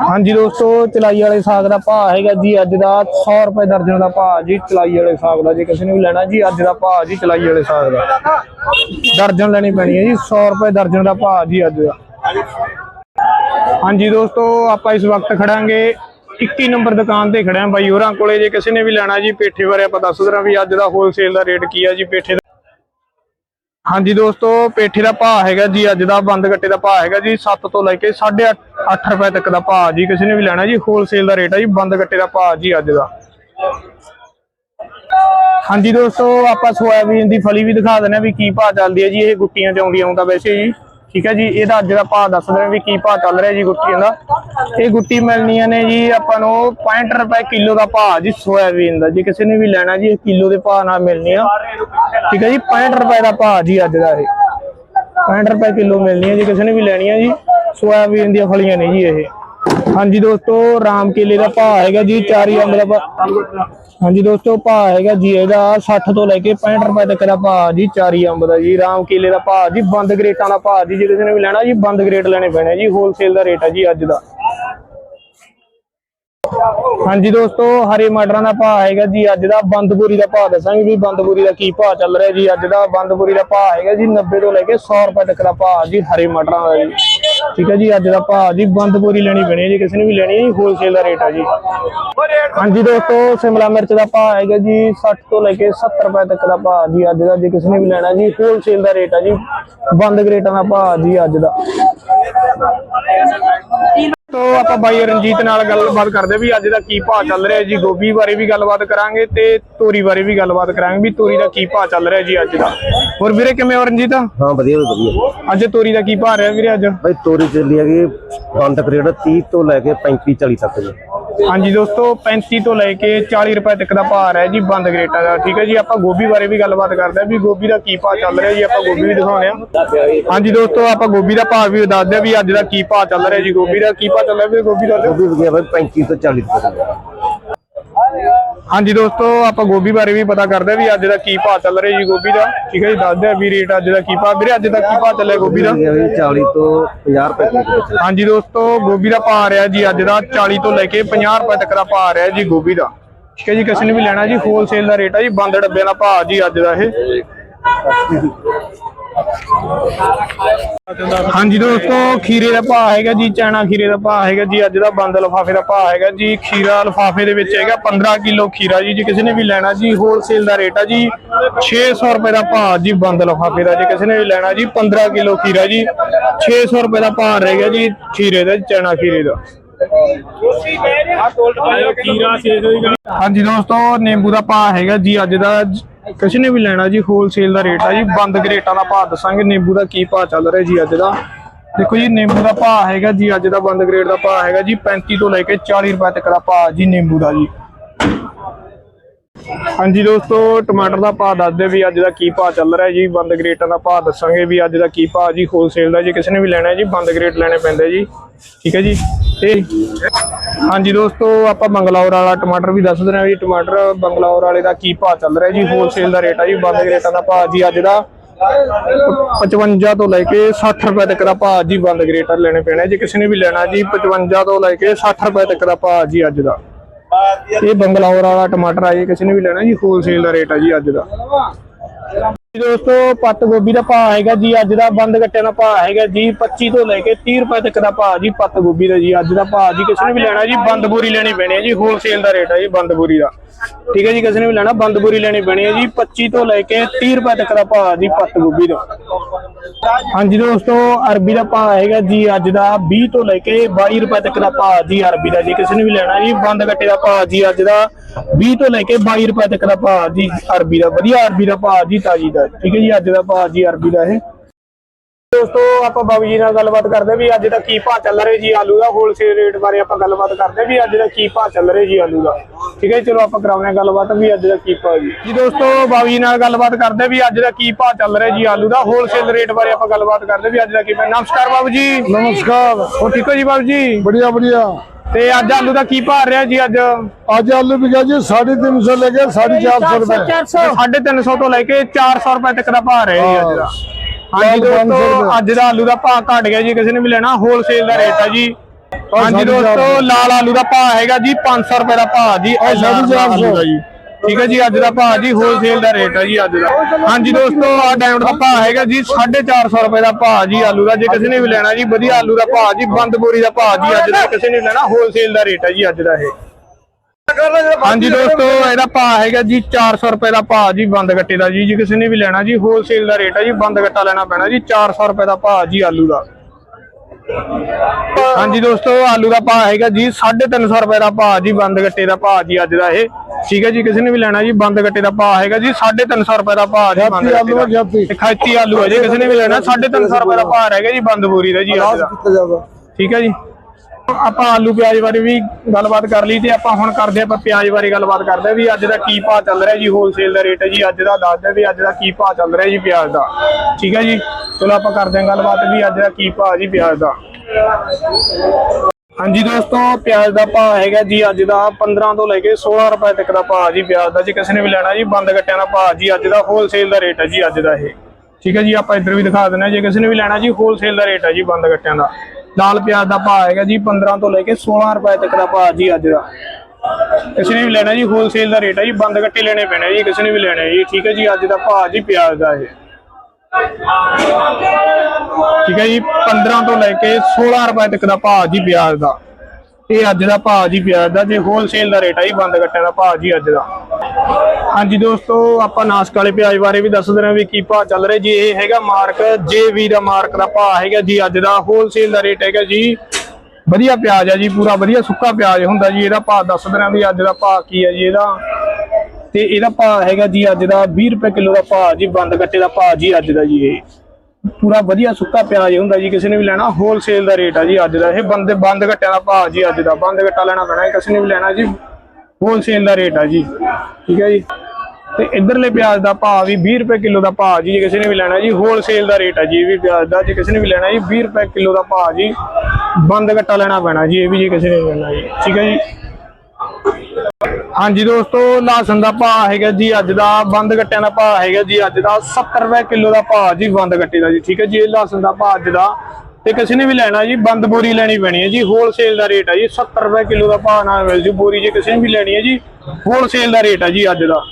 Speaker 1: ਹਾਂਜੀ ਦੋਸਤੋ, ਚਲਾਈ ਵਾਲੇ ਸਾਗ ਦਾ ਭਾਅ ਹੈਗਾ ਜੀ ਅੱਜ ਦਾ 100 ਰੁਪਏ ਦਰਜਨ ਦਾ ਭਾਅ ਜੀ, ਚਲਾਈ ਵਾਲੇ ਸਾਗ ਦਾ। ਜੇ ਕਿਸੇ ਨੇ ਵੀ ਲੈਣਾ ਜੀ, ਅੱਜ ਦਾ ਭਾਅ ਜੀ, ਚਲਾਈ ਵਾਲੇ ਸਾਗ ਦਾ। ਦਰਜਨ ਲੈਣੀ ਪੈਣੀ ਹੈ ਜੀ 100 ਰੁਪਏ ਦਰਜਨ ਦਾ ਭਾਅ ਜੀ ਅੱਜ ਦਾ। ਹਾਂਜੀ ਦੋਸਤੋ, ਆਪਾਂ ਇਸ ਵਕਤ ਖੜਾਂਗੇ। 21 ਨੰਬਰ ਦੁਕਾਨ ਤੇ ਖੜਿਆ ਬਾਈ ਹੋਰਾਂ ਕੋਲੇ। ਜੇ ਕਿਸੇ ਨੇ ਵੀ ਲੈਣਾ ਜੀ, ਪੇਠੇ ਬਾਰੇ ਆਪਾਂ ਦੱਸ ਦਰਾਂ ਵੀ ਅੱਜ ਦਾ ਹੋਲਸੇਲ ਦਾ ਰੇਟ ਕੀ ਹੈ ਜੀ, ਪੇਠੇ ਦਾ ਹਾਂਜੀ ਦੋਸਤੋ, ਪੇਠੇ ਦਾ ਭਾਅ ਹੈਗਾ ਜੀ, ਅੱਜ ਦਾ ਬੰਦ ਗੱਟੇ ਦਾ ਭਾਅ ਹੈਗਾ ਜੀ 7 ਤੋਂ ਲੈ ਕੇ 8.5 ਰੁਪਏ ਤੱਕ ਦਾ ਭਾਅ ਜੀ, ਕਿਸੇ ਨੇ ਵੀ ਲੈਣਾ ਜੀ ਹੋਲਸੇਲ ਦਾ ਰੇਟ ਹੈ ਜੀ, ਬੰਦ ਗੱਟੇ ਦਾ ਭਾਅ ਜੀ ਅੱਜ ਦਾ। ਹਾਂਜੀ ਦੋਸਤੋ, ਆਪਾਂ ਸੋਇਆਬੀਨ ਦੀ ਫਲੀ ਵੀ ਦਿਖਾ ਦਿੰਦੇ ਆ ਵੀ ਕੀ ਭਾਅ ਚੱਲਦੀ ਹੈ ਜੀ, ਇਹ ਗੁੱਟੀਆਂ ਚ ਆਉਂਦੀ ਆਉਂਦਾ ਵੈਸੇ ਜੀ। ਠੀਕ ਹੈ ਜੀ, ਇਹਦਾ ਅੱਜ ਦਾ ਭਾਅ ਦੱਸ ਦਿੰਦੇ ਵੀ ਕੀ ਭਾਅ ਚੱਲ ਰਿਹਾ ਜੀ ਗੁੱਟੀਆਂ ਦਾ। ਇਹ ਗੁੱਟੀ ਮਿਲਣੀਆਂ ਨੇ ਜੀ ਆਪਾਂ ਨੂੰ 65 ਰੁਪਏ ਕਿਲੋ ਦਾ ਭਾਅ ਜੀ ਸੋਇਆਬੀਨ ਦਾ। ਜੇ ਕਿਸੇ ਨੇ ਵੀ ਲੈਣਾ ਜੀ, ਇਹ ਕਿਲੋ ਦੇ ਭਾਅ ਨਾਲ ਮਿਲਣੀ ਆ। ਠੀਕ ਹੈ ਜੀ 65 ਰੁਪਏ ਦਾ ਭਾਅ ਜੀ ਅੱਜ ਦਾ ਇਹ। 65 ਰੁਪਏ ਕਿਲੋ ਮਿਲਣੀ ਹੈ ਜੀ ਕਿਸੇ ਨੇ ਵੀ ਲੈਣੀ ਹੈ ਜੀ, ਸੋਇਆਬੀਨ ਦੀਆਂ ਫਲੀਆਂ ਨੇ ਜੀ ਇਹ। ਹਾਂਜੀ ਦੋਸਤੋ, ਰਾਮ ਕੇਲੇ ਦਾ ਭਾਅ ਹੈਗਾ ਜੀ, ਚਾਰੀ ਅੰਬ ਦਾ ਭਾਅ। ਹਾਂਜੀ ਦੋਸਤੋ, ਭਾਅ ਹੈਗਾ ਜੀ, ਇਹਦਾ 60 ਤੋਂ ਲੈ ਕੇ 65 ਰੁਪਏ ਤੱਕ ਦਾ ਭਾਅ ਜੀ, ਚਾਰੀ ਅੰਬ ਦਾ ਜੀ, ਰਾਮ ਕੇਲੇ ਦਾ ਭਾਅ ਜੀ, ਬੰਦ ਗ੍ਰੇਟਾਂ ਦਾ ਭਾਅ ਜੀ ਜੇ ਕਿਸੇ ਨੇ ਵੀ ਲੈਣਾ ਜੀ, ਬੰਦ ਗ੍ਰੇਟ ਲੈਣੇ ਪੈਣੇ ਜੀ ਹੋਲਸੇਲ ਦਾ ਰੇਟ ਹੈ ਜੀ ਅੱਜ ਦਾ। ਹਾਂਜੀ ਦੋਸਤੋ, ਹਰੇ ਮਟਰਾਂ ਦਾ ਭਾਅ ਹੈਗਾ ਜੀ, ਅੱਜ ਦਾ। ਬੰਦਪੂਰੀ ਦਾ ਭਾਅ ਦੱਸਾਂਗੇ ਵੀ ਬੰਦਪੂਰੀ ਦਾ ਕੀ ਭਾਅ ਚੱਲ ਰਿਹਾ ਜੀ, ਅੱਜ ਦਾ। ਬੰਦਪੂਰੀ ਦਾ ਭਾਅ ਹੈਗਾ ਜੀ 90 ਤੋਂ ਲੈ ਕੇ 100 ਰੁਪਏ ਤੱਕ ਦਾ ਭਾਅ ਜੀ, ਹਰੇ ਮਟਰਾਂ ਦਾ ਜੀ। ਠੀਕ ਹੈ ਜੀ, ਅੱਜ ਦਾ ਭਾਅ ਜੀ ਬੰਦਪੂਰੀ ਲੈਣੀ ਪੈਣੀ ਜੀ, ਕਿਸੇ ਨੇ ਵੀ ਲੈਣੀ ਹੈ ਜੀ ਹੋਲਸੇਲ ਦਾ ਰੇਟ ਆ ਜੀ। ਹਾਂਜੀ ਦੋਸਤੋ, ਸ਼ਿਮਲਾ ਮਿਰਚ ਦਾ ਭਾਅ ਹੈਗਾ ਜੀ 60 ਤੋਂ ਲੈ ਕੇ 70 ਰੁਪਏ ਤੱਕ ਦਾ ਭਾਅ ਜੀ, ਅੱਜ ਦਾ, ਜੇ ਕਿਸੇ ਨੇ ਵੀ ਲੈਣਾ ਜੀ ਹੋਲਸੇਲ ਦਾ ਰੇਟ ਆ ਜੀ, ਬੰਦ ਗ੍ਰੇਟਾਂ ਦਾ ਭਾਅ ਜੀ, ਅੱਜ ਦਾ। ਆਪਾਂ ਬਾਈ ਰਣਜੀਤ ਨਾਲ ਗੱਲਬਾਤ ਕਰਦੇ ਵੀ ਅੱਜ ਦਾ ਕੀ ਭਾਅ ਚੱਲ ਰਿਹਾ ਜੀ ਗੋਭੀ ਬਾਰੇ ਵੀ ਗੱਲਬਾਤ ਕਰਾਂਗੇ ਤੇ ਤੋਰੀ ਬਾਰੇ ਵੀ ਗੱਲਬਾਤ ਕਰਾਂਗੇ ਵੀ ਤੋਰੀ ਦਾ ਕੀ ਭਾਅ ਚੱਲ ਰਿਹਾ ਜੀ ਅੱਜ ਦਾ। ਹੋਰ ਵੀਰੇ ਕਿਵੇਂ ਹੋ ਰਣਜੀਤ?
Speaker 3: ਹਾਂ ਵਧੀਆ ਵਧੀਆ।
Speaker 1: ਅੱਜ ਤੋਰੀ ਦਾ ਕੀ ਭਾਅ ਰਿਹਾ ਵੀਰੇ ਅੱਜ?
Speaker 3: ਬਾਈ ਤੋਰੀ ਚੱਲੀ ਹੈਗੀ ਬੰਦ ਰੇਟ 30 ਤੋਂ ਲੈ ਕੇ 35 40 ਤੱਕ ਜੀ।
Speaker 1: ਹਾਂਜੀ ਦੋਸਤੋ 35 ਤੋਂ ਲੈ ਕੇ 40 ਰੁਪਏ ਤੱਕ ਦਾ ਭਾਅ ਹੈ ਜੀ ਬੰਦ ਗ੍ਰੇਟਾ ਦਾ, ਠੀਕ ਹੈ ਜੀ? ਆਪਾਂ ਗੋਭੀ ਬਾਰੇ ਵੀ ਗੱਲਬਾਤ ਕਰਦੇ ਆ ਵੀ ਗੋਭੀ ਦਾ ਕੀ ਭਾਅ ਚੱਲ ਰਿਹਾ ਜੀ, ਆਪਾਂ ਗੋਭੀ ਵੀ ਦਿਖਾਉਂਦੇ ਆ ਹਾਂਜੀ ਦੋਸਤੋ, ਆਪਾਂ ਗੋਭੀ ਦਾ ਭਾਅ ਵੀ ਦੱਸਦੇ ਆ ਵੀ ਅੱਜ ਦਾ ਕੀ ਭਾਅ ਚੱਲ ਰਿਹਾ ਜੀ, ਗੋਭੀ ਦਾ ਕੀ ਭਾਅ ਚੱਲ ਰਿਹਾ ਵੀ ਗੋਭੀ ਦਾ?
Speaker 3: ਉਹ ਵੀ 35 ਤੋਂ 40 ਰੁਪਏ
Speaker 1: ਹਾਂਜੀ ਦੋਸਤੋ ਆਪਾਂ ਗੋਭੀ ਬਾਰੇ ਵੀ ਪਤਾ ਕਰਦੇ ਵੀ ਅੱਜ ਦਾ ਕੀ ਭਾਅ ਚੱਲ ਰਿਹਾ ਜੀ ਗੋਭੀ ਦਾ। ਠੀਕ ਹੈ ਜੀ ਦੱਸਦੇ ਆ ਵੀ ਰੇਟ ਅੱਜ ਦਾ ਕੀ ਭਾਅ। ਵੀਰੇ ਅੱਜ ਦਾ ਕੀ ਭਾਅ ਚੱਲਿਆ ਗੋਭੀ ਦਾ?
Speaker 4: 40 ਤੋਂ 50 ਰੁਪਏ ਤੱਕ
Speaker 1: ਹਾਂਜੀ ਦੋਸਤੋ ਗੋਭੀ ਦਾ ਭਾਅ ਆ ਰਿਹਾ ਜੀ ਅੱਜ ਦਾ 40 ਤੋਂ ਲੈ ਕੇ 50 ਰੁਪਏ ਤੱਕ ਦਾ ਭਾਅ ਆ ਰਿਹਾ ਜੀ ਗੋਭੀ ਦਾ। ਠੀਕ ਹੈ ਜੀ ਕਿਸੇ ਨੇ ਵੀ ਲੈਣਾ ਜੀ ਹੋਲਸੇਲ ਦਾ ਰੇਟ ਆ ਜੀ ਬੰਦ ਡੱਬਿਆਂ ਦਾ ਭਾਅ ਜੀ ਅੱਜ ਦਾ ਇਹ। ਹਾਂਜੀ ਦੋਸਤੋ ਖੀਰੇ ਦਾ ਭਾਅ ਹੈਗਾ ਜੀ ਚਾਣਾ ਖੀਰੇ ਦਾ ਭਾਅ ਹੈਗਾ ਜੀ ਅੱਜ ਦਾ ਬੰਦ ਲਫਾਫੇ ਦਾ ਭਾਅ ਹੈਗਾ ਜੀ ਖੀਰਾ ਲਫਾਫੇ ਦੇ ਵਿੱਚ ਹੈਗਾ 15 ਕਿਲੋ ਖੀਰਾ ਜੀ ਜੇ ਕਿਸੇ ਨੇ ਵੀ ਲੈਣਾ ਜੀ ਹੋਲਸੇਲ ਦਾ ਰੇਟ ਆ ਜੀ 600 ਰੁਪਏ ਦਾ ਭਾਅ ਜੀ ਬੰਦ ਲਫਾਫੇ ਦਾ ਜੇ ਕਿਸੇ ਨੇ ਵੀ ਲੈਣਾ ਜੀ 15 ਕਿਲੋ ਖੀਰਾ ਜੀ 600 ਰੁਪਏ ਦਾ ਭਾਅ ਰਹੇਗਾ ਜੀ ਖੀਰੇ ਦਾ ਚਾਣਾ ਖੀਰੇ ਦਾ। ਹਾਂਜੀ ਦੋਸਤੋ ਨਿੰਬੂ ਦਾ ਭਾਅ ਹੈਗਾ ਜੀ ਅੱਜ ਦਾ ਕਿਸੇ ਨੇ ਵੀ ਲੈਣਾ ਜੀ ਹੋਲਸੇਲ ਦਾ ਰੇਟ ਆ ਜੀ, ਬੰਦ ਗਰੇਟਾਂ ਦਾ ਭਾਅ ਦੱਸਾਂਗੇ। ਨਿੰਬੂ ਦਾ ਕੀ ਭਾਅ ਚੱਲ ਰਿਹਾ ਜੀ ਅੱਜ ਦਾ? ਦੇਖੋ ਜੀ, ਨਿੰਬੂ ਦਾ ਭਾਅ ਹੈਗਾ ਜੀ, ਅੱਜ ਦਾ ਬੰਦ ਗਰੇਟ ਦਾ ਭਾਅ ਹੈਗਾ ਜੀ 35 ਤੋਂ ਲੈ ਕੇ 40 ਰੁਪਏ ਤੱਕ ਦਾ ਭਾਅ ਜੀ ਨਿੰਬੂ ਦਾ ਜੀ। ਹਾਂਜੀ ਦੋਸਤੋ, ਟਮਾਟਰ ਦਾ ਭਾਅ ਦੱਸਦੇ ਵੀ ਅੱਜ ਦਾ ਕੀ ਭਾਅ ਚੱਲ ਰਿਹਾ ਜੀ, ਬੰਦ ਗਰੇਟਾਂ ਦਾ ਭਾਅ ਦੱਸਾਂਗੇ ਵੀ ਅੱਜ ਦਾ ਕੀ ਭਾਅ ਜੀ ਹੋਲਸੇਲ ਦਾ ਜੇ, ਕਿਸੇ ਨੇ ਵੀ ਲੈਣਾ ਜੀ, ਬੰਦ ਗਰੇਟ ਲੈਣੇ ਪੈਂਦੇ ਜੀ। ਠੀਕ ਹੈ ਜੀ? ਤੇ ਹਾਂਜੀ ਦੋਸਤੋ, ਆਪਾਂ ਬੰਗਲੌਰ ਵਾਲਾ ਟਮਾਟਰ ਵੀ ਦੱਸ ਦਿੰਦੇ ਹਾਂ ਵੀ ਟਮਾਟਰ ਬੰਗਲੌਰ ਵਾਲੇ ਦਾ ਕੀ ਭਾਅ ਚੱਲ ਰਿਹਾ ਜੀ? ਹੋਲਸੇਲ ਦਾ ਰੇਟ ਆ ਜੀ, ਬੰਦ ਗਰੇਟਾਂ ਦਾ ਭਾਅ ਜੀ ਅੱਜ ਦਾ 55 ਤੋਂ ਲੈ ਕੇ 60 ਰੁਪਏ ਤੱਕ ਦਾ ਭਾਅ ਜੀ ਬੰਦ ਗਰੇਟਰ ਲੈਣੇ ਪੈਣੇ ਜੇ ਕਿਸੇ ਨੇ ਵੀ ਲੈਣਾ ਜੀ 55 ਤੋਂ ਲੈ ਕੇ 60 ਰੁਪਏ ਤੱਕ ਦਾ ਭਾਅ ਜੀ ਅੱਜ ਦਾ। ਇਹ ਬੰਗਲੌਰ ਵਾਲਾ ਟਮਾਟਰ ਆ, ਜੀ ਕਿਸੇ ਨੇ ਵੀ ਲੈਣਾ ਜੀ ਹੋਲਸੇਲ ਦਾ ਰੇਟ ਆ ਜੀ ਅੱਜ ਦਾ। ਦੋਸਤੋ ਪੱਤ ਗੋਭੀ ਦਾ ਭਾਅ ਹੈਗਾ ਜੀ ਅੱਜ ਦਾ ਬੰਦ ਗੱਟਿਆਂ ਦਾ ਭਾਅ ਹੈਗਾ ਜੀ 25 ਤੋਂ ਲੈ ਕੇ 30 ਰੁਪਏ ਤੱਕ ਦਾ ਭਾਅ ਜੀ ਪੱਤ ਗੋਭੀ ਦਾ ਜੀ ਅੱਜ ਦਾ ਭਾਅ ਜੀ ਕਿਸੇ ਨੇ ਵੀ ਲੈਣਾ ਜੀ ਬੰਦ ਬੋਰੀ ਲੈਣੀ ਪੈਣੀ ਹੈ ਜੀ ਹੋਲਸੇਲ ਦਾ ਰੇਟ ਹੈ ਜੀ ਬੰਦ ਬੋਰੀ ਦਾ ਠੀਕ ਹੈ ਜੀ ਕਿਸੇ ਨੇ ਵੀ ਲੈਣਾ ਬੰਦ ਬੋਰੀ ਲੈਣੀ ਪੈਣੀ ਹੈ ਜੀ 25 ਤੋਂ ਲੈ ਕੇ 30 ਰੁਪਏ ਤੱਕ ਦਾ ਭਾਅ ਜੀ ਪੱਤ ਗੋਭੀ ਦਾ ਹਾਂਜੀ ਦੋਸਤੋ ਅਰਬੀ ਦਾ ਭਾਅ ਹੈਗਾ ਜੀ ਅੱਜ ਦਾ 20 ਤੋਂ ਲੈ ਕੇ 22 ਰੁਪਏ ਤੱਕ ਦਾ ਭਾਅ ਜੀ ਅਰਬੀ ਦਾ ਜੀ ਕਿਸੇ ਨੇ ਵੀ ਲੈਣਾ ਜੀ ਬੰਦ ਗੱਟੇ ਦਾ ਭਾਅ ਜੀ ਅੱਜ ਦਾ 20 ਤੋਂ ਲੈ ਕੇ 22 ਰੁਪਏ ਤੱਕ ਦਾ ਭਾਅ ਜੀ ਅਰਬੀ ਦਾ ਵਧੀਆ ਅਰਬੀ ਦਾ ਭਾਅ ਜੀ ਤਾਜੀ ਦਾ ਠੀਕ ਹੈ ਜੀ ਅੱਜ ਦਾ ਭਾਅ ਜੀ ਅਰਬੀ ਦਾ ਇਹ। ਦੋਸਤੋ ਆਪਾਂ ਬਾਬੂ ਜੀ ਨਾਲ ਗੱਲਬਾਤ ਕਰਦੇ ਵੀ ਅੱਜ ਦਾ ਕੀ ਭਾਅ ਚੱਲ ਰਿਹਾ ਜੀ ਆਲੂ ਦਾ ਹੋਲਸੇਲ ਰੇਟ ਬਾਰੇ ਆਪਾਂ ਗੱਲਬਾਤ ਕਰਦੇ ਵੀ ਅੱਜ ਦਾ ਕੀ ਭਾਅ ਚੱਲ ਰਿਹਾ ਜੀ ਆਲੂ ਦਾ। ਠੀਕ ਹੈ ਚਲੋ ਆਪਾਂ ਕਰਾਉਂਦੇ ਹਾਂ ਗੱਲਬਾਤ ਵੀ ਅੱਜ ਦਾ ਕੀ ਭਾਅ ਜੀ। ਜੀ ਦੋਸਤੋ ਬਾਬੂ ਜੀ ਨਾਲ ਗੱਲਬਾਤ ਕਰਦੇ ਵੀ ਅੱਜ ਦਾ ਕੀ ਭਾਅ ਚੱਲ ਰਿਹਾ ਜੀ ਆਲੂ ਦਾ ਹੋਲਸੇਲ ਰੇਟ ਬਾਰੇ ਆਪਾਂ ਗੱਲਬਾਤ ਕਰਦੇ ਵੀ ਅੱਜ ਦਾ ਕੀ ਭਾਅ। ਨਮਸਕਾਰ ਬਾਬੂ ਜੀ।
Speaker 4: ਨਮਸਕਾਰ।
Speaker 1: ਹੋ ਠੀਕ ਹੋ ਜੀ ਬਾਬੂ ਜੀ?
Speaker 4: ਬੜੀਆ ਬੜੀਆ।
Speaker 1: ਤੇ ਅੱਜ ਆਲੂ ਦਾ ਕੀ ਭਾਅ ਰਿਹਾ ਜੀ ਅੱਜ?
Speaker 4: ਅੱਜ ਆਲੂ ਵੀ ਵਿਕਿਆ ਜੀ 350 ਲੈ ਕੇ 450 ਰੁਪਏ।
Speaker 1: 450 ਤੋਂ ਲੈ ਕੇ 400 ਰੁਪਏ ਤੱਕ ਦਾ ਭਾਅ ਰਿਹਾ ਜੀ ਅੱਜ ਦਾ। ਹਾਂਜੀ
Speaker 4: ਪੰਜ ਸੌ
Speaker 1: ਦੋਸਤੋ
Speaker 4: ਰੁਪਏ।
Speaker 1: ਅੱਜ ਦਾ ਆਲੂ ਦਾ ਭਾਅ ਘਟ ਗਿਆ ਜੀ ਕਿਸੇ ਨੇ ਵੀ ਲੈਣਾ ਹੋਲਸੇਲ ਦਾ ਰੇਟ ਜੀ ਹਾਂਜੀ
Speaker 4: ਸਾਢੇ ਚਾਰ
Speaker 1: ਦੋਸਤੋ
Speaker 4: ਸੌ।
Speaker 1: ਲਾਲ ਆਲੂ ਦਾ ਭਾਅ ਹੈਗਾ ਜੀ 500 ਰੁਪਏ ਦਾ ਭਾਅ ਜੀ ਇਹ
Speaker 4: ਸਾਢੇ
Speaker 1: ਲਾਲ
Speaker 4: ਚਾਰ
Speaker 1: ਆਲੂ
Speaker 4: ਸੌ।
Speaker 1: ਦਾ ਜੀ ਠੀਕ ਹੈ ਜੀ ਅੱਜ ਦਾ ਭਾਅ ਜੀ ਹੋਲਸੇਲ ਦਾ ਰੇਟ ਹੈ ਜੀ ਅੱਜ ਦਾ ਹਾਂਜੀ ਦੋਸਤੋ ਆ ਡਾਇਮੰਡ ਦਾ ਭਾਅ ਹੈਗਾ ਜੀ 450 ਰੁਪਏ ਦਾ ਭਾਅ ਜੀ ਆਲੂ ਦਾ ਜੇ ਕਿਸੇ ਨੇ ਵੀ ਲੈਣਾ ਜੀ ਵਧੀਆ ਆਲੂ ਦਾ ਭਾਅ ਜੀ ਬੰਦ ਬੋਰੀ ਦਾ ਭਾਅ ਜੀ ਅੱਜ ਦਾ ਕਿਸੇ ਨੇ ਲੈਣਾ ਹੋਲਸੇਲ ਦਾ ਰੇਟ ਹੈ ਜੀ ਅੱਜ ਦਾ ਇਹ ਹਾਂਜੀ ਦੋਸਤੋ ਇਹਦਾ ਭਾਅ ਹੈਗਾ ਜੀ 400 ਰੁਪਏ ਦਾ ਭਾਅ ਜੀ ਬੰਦ ਗੱਟੇ ਦਾ ਜੀ। ਜੇ ਕਿਸੇ ਨੇ ਵੀ ਲੈਣਾ ਜੀ ਹੋਲਸੇਲ ਦਾ ਰੇਟ ਹੈ ਜੀ ਬੰਦ ਗੱਟਾ ਲੈਣਾ ਪੈਣਾ ਜੀ 400 ਰੁਪਏ ਦਾ ਭਾਅ ਜੀ ਆਲੂ ਦਾ। ਹਾਂਜੀ ਦੋਸਤੋ ਆਲੂ ਦਾ ਭਾਅ ਹੈਗਾ ਜੀ 350 ਰੁਪਏ ਦਾ ਭਾਅ ਜੀ ਬੰਦ ਗੱਟੇ ਦਾ ਭਾਅ ਜੀ ਅੱਜ ਦਾ ਇਹ। ਠੀਕ ਹੈ ਜੀ ਕਿਸੇ ਨੇ ਵੀ ਲੈਣਾ ਜੀ ਬੰਦ ਗੱਟੇ ਦਾ ਭਾਅ ਹੈਗਾ ਜੀ 350 ਰੁਪਏ ਦਾ ਭਾਅ ਜੀ ਬੰਦ ਗੱਟੇ ਦਾ। ਖਾਚੀ ਆਲੂ ਹੈ ਜੀ ਕਿਸੇ ਨੇ ਵੀ ਲੈਣਾ 350 ਰੁਪਏ ਦਾ ਭਾਅ ਹੈਗਾ ਜੀ ਬੰਦ ਬੋਰੀ ਦਾ ਜੀ
Speaker 4: ਆਹ
Speaker 1: ਠੀਕ ਹੈ ਜੀ। ਆਪਾਂ ਆਲੂ ਪਿਆਜ਼ ਬਾਰੇ ਵੀ ਗੱਲਬਾਤ ਕਰ ਲਈ ਤੇ ਆਪਾਂ ਹੁਣ ਕਰਦੇ ਆਪਾਂ ਪਿਆਜ਼ ਬਾਰੇ ਗੱਲਬਾਤ ਕਰਦੇ ਵੀ ਅੱਜ ਦਾ ਕੀ ਭਾਅ ਚੱਲ ਰਿਹਾ ਜੀ ਹੋਲਸੇਲ ਦਾ ਰੇਟ ਹੈ ਜੀ, ਅੱਜ ਦਾ ਦੱਸਦੇ ਵੀ ਅੱਜ ਦਾ ਕੀ ਭਾਅ ਚੱਲ ਰਿਹਾ ਜੀ ਪਿਆਜ਼ ਦਾ। ਠੀਕ ਹੈ ਜੀ? ਚਲੋ ਆਪਾਂ ਕਰਦੇ ਹਾਂ ਗੱਲਬਾਤ ਵੀ ਅੱਜ ਦਾ ਕੀ ਭਾਅ ਜੀ ਪਿਆਜ਼ ਦਾ। ਹਾਂਜੀ ਦੋਸਤੋ, ਪਿਆਜ਼ ਦਾ ਭਾਅ ਹੈਗਾ ਜੀ ਅੱਜ ਦਾ 15 ਤੋਂ ਲੈ ਕੇ 16 ਰੁਪਏ ਤੱਕ ਦਾ ਭਾਅ ਜੀ ਪਿਆਜ਼ ਦਾ ਜੀ। ਕਿਸੇ ਨੇ ਵੀ ਲੈਣਾ ਜੀ, ਬੰਦ ਗੱਟਿਆਂ ਦਾ ਭਾਅ ਜੀ ਅੱਜ ਦਾ ਹੋਲਸੇਲ ਦਾ ਰੇਟ ਹੈ ਜੀ ਅੱਜ ਦਾ ਇਹ। ਠੀਕ ਹੈ ਜੀ, ਆਪਾਂ ਇੱਧਰ ਵੀ ਦਿਖਾ ਦਿੰਦੇ ਹਾਂ, ਜੇ ਕਿਸੇ ਨੇ ਵੀ ਲੈਣਾ ਜੀ ਹੋਲਸੇਲ ਦਾ ਰੇਟ ਹੈ ਜੀ, ਬੰਦ ਗੱਟਿਆਂ ਦਾ। ਲਾਲ ਪਿਆਜ਼ ਦਾ ਭਾਅ ਹੈਗਾ ਜੀ 15 ਤੋਂ ਲੈ ਕੇ 16 ਰੁਪਏ ਤੱਕ ਦਾ ਭਾਅ ਜੀ ਅੱਜ ਦਾ। ਕਿਸੇ ਨੇ ਵੀ ਲੈਣਾ ਜੀ ਹੋਲਸੇਲ ਦਾ ਰੇਟ ਹੈ ਜੀ, ਬੰਦ ਗੱਟੇ ਲੈਣੇ ਪੈਣੇ ਜੀ, ਕਿਸੇ ਨੇ ਵੀ ਲੈਣਾ ਜੀ, ਠੀਕ ਹੈ ਜੀ, ਅੱਜ ਦਾ ਭਾਅ ਜੀ ਪਿਆਜ਼ ਦਾ ਇਹ। ਠੀਕ ਹੈ ਜੀ 15 ਤੋਂ ਲੈ ਕੇ 16 ਰੁਪਏ ਤੱਕ ਦਾ ਭਾਅ ਜੀ ਪਿਆਜ਼ ਦਾ। ਇਹ ਅੱਜ ਦਾ ਭਾਅ ਜੀ ਪਿਆਜ਼ ਦਾ, ਜੇ ਹੋਲਸੇਲ ਦਾ ਰੇਟ ਹੈ ਜੀ, ਬੰਦ ਗੱਟਿਆਂ ਦਾ ਭਾਅ ਜੀ ਅੱਜ ਦਾ। ਹਾਂਜੀ ਦੋਸਤੋ, ਆਪਾਂ ਨਾਸਕ ਵਾਲੇ ਪਿਆਜ਼ ਬਾਰੇ ਵੀ ਦੱਸ ਦਿੰਦੇ ਹਾਂ ਵੀ ਕੀ ਭਾਅ ਚੱਲ ਰਿਹਾ ਜੀ। ਇਹ ਹੈਗਾ ਮਾਰਕ JV ਦਾ ਮਾਰਕ ਦਾ ਭਾਅ ਹੈਗਾ ਜੀ, ਅੱਜ ਦਾ ਹੋਲਸੇਲ ਦਾ ਰੇਟ ਹੈਗਾ ਜੀ। ਵਧੀਆ ਪਿਆਜ਼ ਆ ਜੀ, ਪੂਰਾ ਵਧੀਆ ਸੁੱਕਾ ਪਿਆਜ਼ ਹੁੰਦਾ ਜੀ। ਇਹਦਾ ਭਾਅ ਦੱਸ ਦਿੰਦੇ ਹਾਂ ਵੀ ਅੱਜ ਦਾ ਭਾਅ ਕੀ ਹੈ ਜੀ ਇਹਦਾ। ਤੇ ਇਹਦਾ ਭਾਅ ਹੈਗਾ ਜੀ ਅੱਜ ਦਾ 20 ਰੁਪਏ ਕਿਲੋ ਦਾ ਭਾਅ ਜੀ, ਬੰਦ ਗੱਟੇ ਦਾ ਭਾਅ ਜੀ ਅੱਜ ਦਾ ਜੀ ਇਹ। ਪੂਰਾ ਵਧੀਆ ਸੁੱਕਾ ਪਿਆਜ਼ ਹੁੰਦਾ ਜੀ, ਕਿਸੇ ਨੇ ਵੀ ਲੈਣਾ ਹੋਲਸੇਲ ਦਾ ਰੇਟ ਆ ਜੀ ਅੱਜ ਦਾ। ਇਹ ਬੰਦ ਬੰਦ ਗੱਟਿਆਂ ਦਾ ਭਾਅ ਜੀ ਅੱਜ ਦਾ। ਬੰਦ ਗੱਟਾ ਲੈਣਾ ਪੈਣਾ, ਕਿਸੇ ਨੇ ਵੀ ਲੈਣਾ ਜੀ ਹੋਲਸੇਲ ਦਾ ਰੇਟ ਆ ਜੀ। ਠੀਕ ਹੈ ਜੀ। ਤੇ ਇਧਰਲੇ ਪਿਆਜ਼ ਦਾ ਭਾਅ ਵੀ 20 ਰੁਪਏ ਕਿਲੋ ਦਾ ਭਾਅ ਜੀ, ਜੇ ਕਿਸੇ ਨੇ ਵੀ ਲੈਣਾ ਜੀ ਹੋਲਸੇਲ ਦਾ ਰੇਟ ਆ ਜੀ, ਇਹ ਵੀ ਪਿਆਜ਼ ਦਾ, ਜੇ ਕਿਸੇ ਨੇ ਵੀ ਲੈਣਾ ਜੀ 20 ਰੁਪਏ ਕਿਲੋ ਦਾ ਭਾਅ ਜੀ, ਬੰਦ ਗੱਟਾ ਲੈਣਾ ਪੈਣਾ ਜੀ, ਇਹ ਵੀ ਜੇ ਕਿਸੇ ਨੇ ਲੈਣਾ ਜੀ, ਠੀਕ ਹੈ ਜੀ? ਹਾਂਜੀ ਦੋਸਤੋ ਲਸਣ ਦਾ ਭਾਅ ਹੈਗਾ ਜੀ, ਅੱਜ ਦਾ ਬੰਦ ਗੱਟਿਆਂ ਦਾ ਭਾਅ ਹੈਗਾ ਜੀ, ਅੱਜ ਦਾ 70 ਰੁਪਏ ਕਿਲੋ ਦਾ ਭਾਅ ਜੀ, ਬੰਦ ਗੱਟੇ ਦਾ ਜੀ, ਠੀਕ ਹੈ ਜੀ? ਇਹ ਲਸਣ ਦਾ ਭਾਅ ਅੱਜ ਦਾ ਤੇ ਕਿਸੇ ਨੇ ਵੀ ਲੈਣਾ ਜੀ, ਬੰਦ ਬੋਰੀ ਲੈਣੀ ਪੈਣੀ ਹੈ ਜੀ ਹੋਲਸੇਲ ਦਾ ਰੇਟ ਹੈ ਜੀ 70 ਰੁਪਏ ਕਿਲੋ ਦਾ ਭਾਅ ਨਾਲ ਮਿਲ ਜੂ ਬੋਰੀ ਜੇ ਕਿਸੇ ਨੇ ਵੀ ਲੈਣੀ ਹੈ ਜੀ ਹੋਲਸੇਲ ਦਾ ਰੇਟ ਹੈ ਜੀ ਅੱਜ ਦਾ।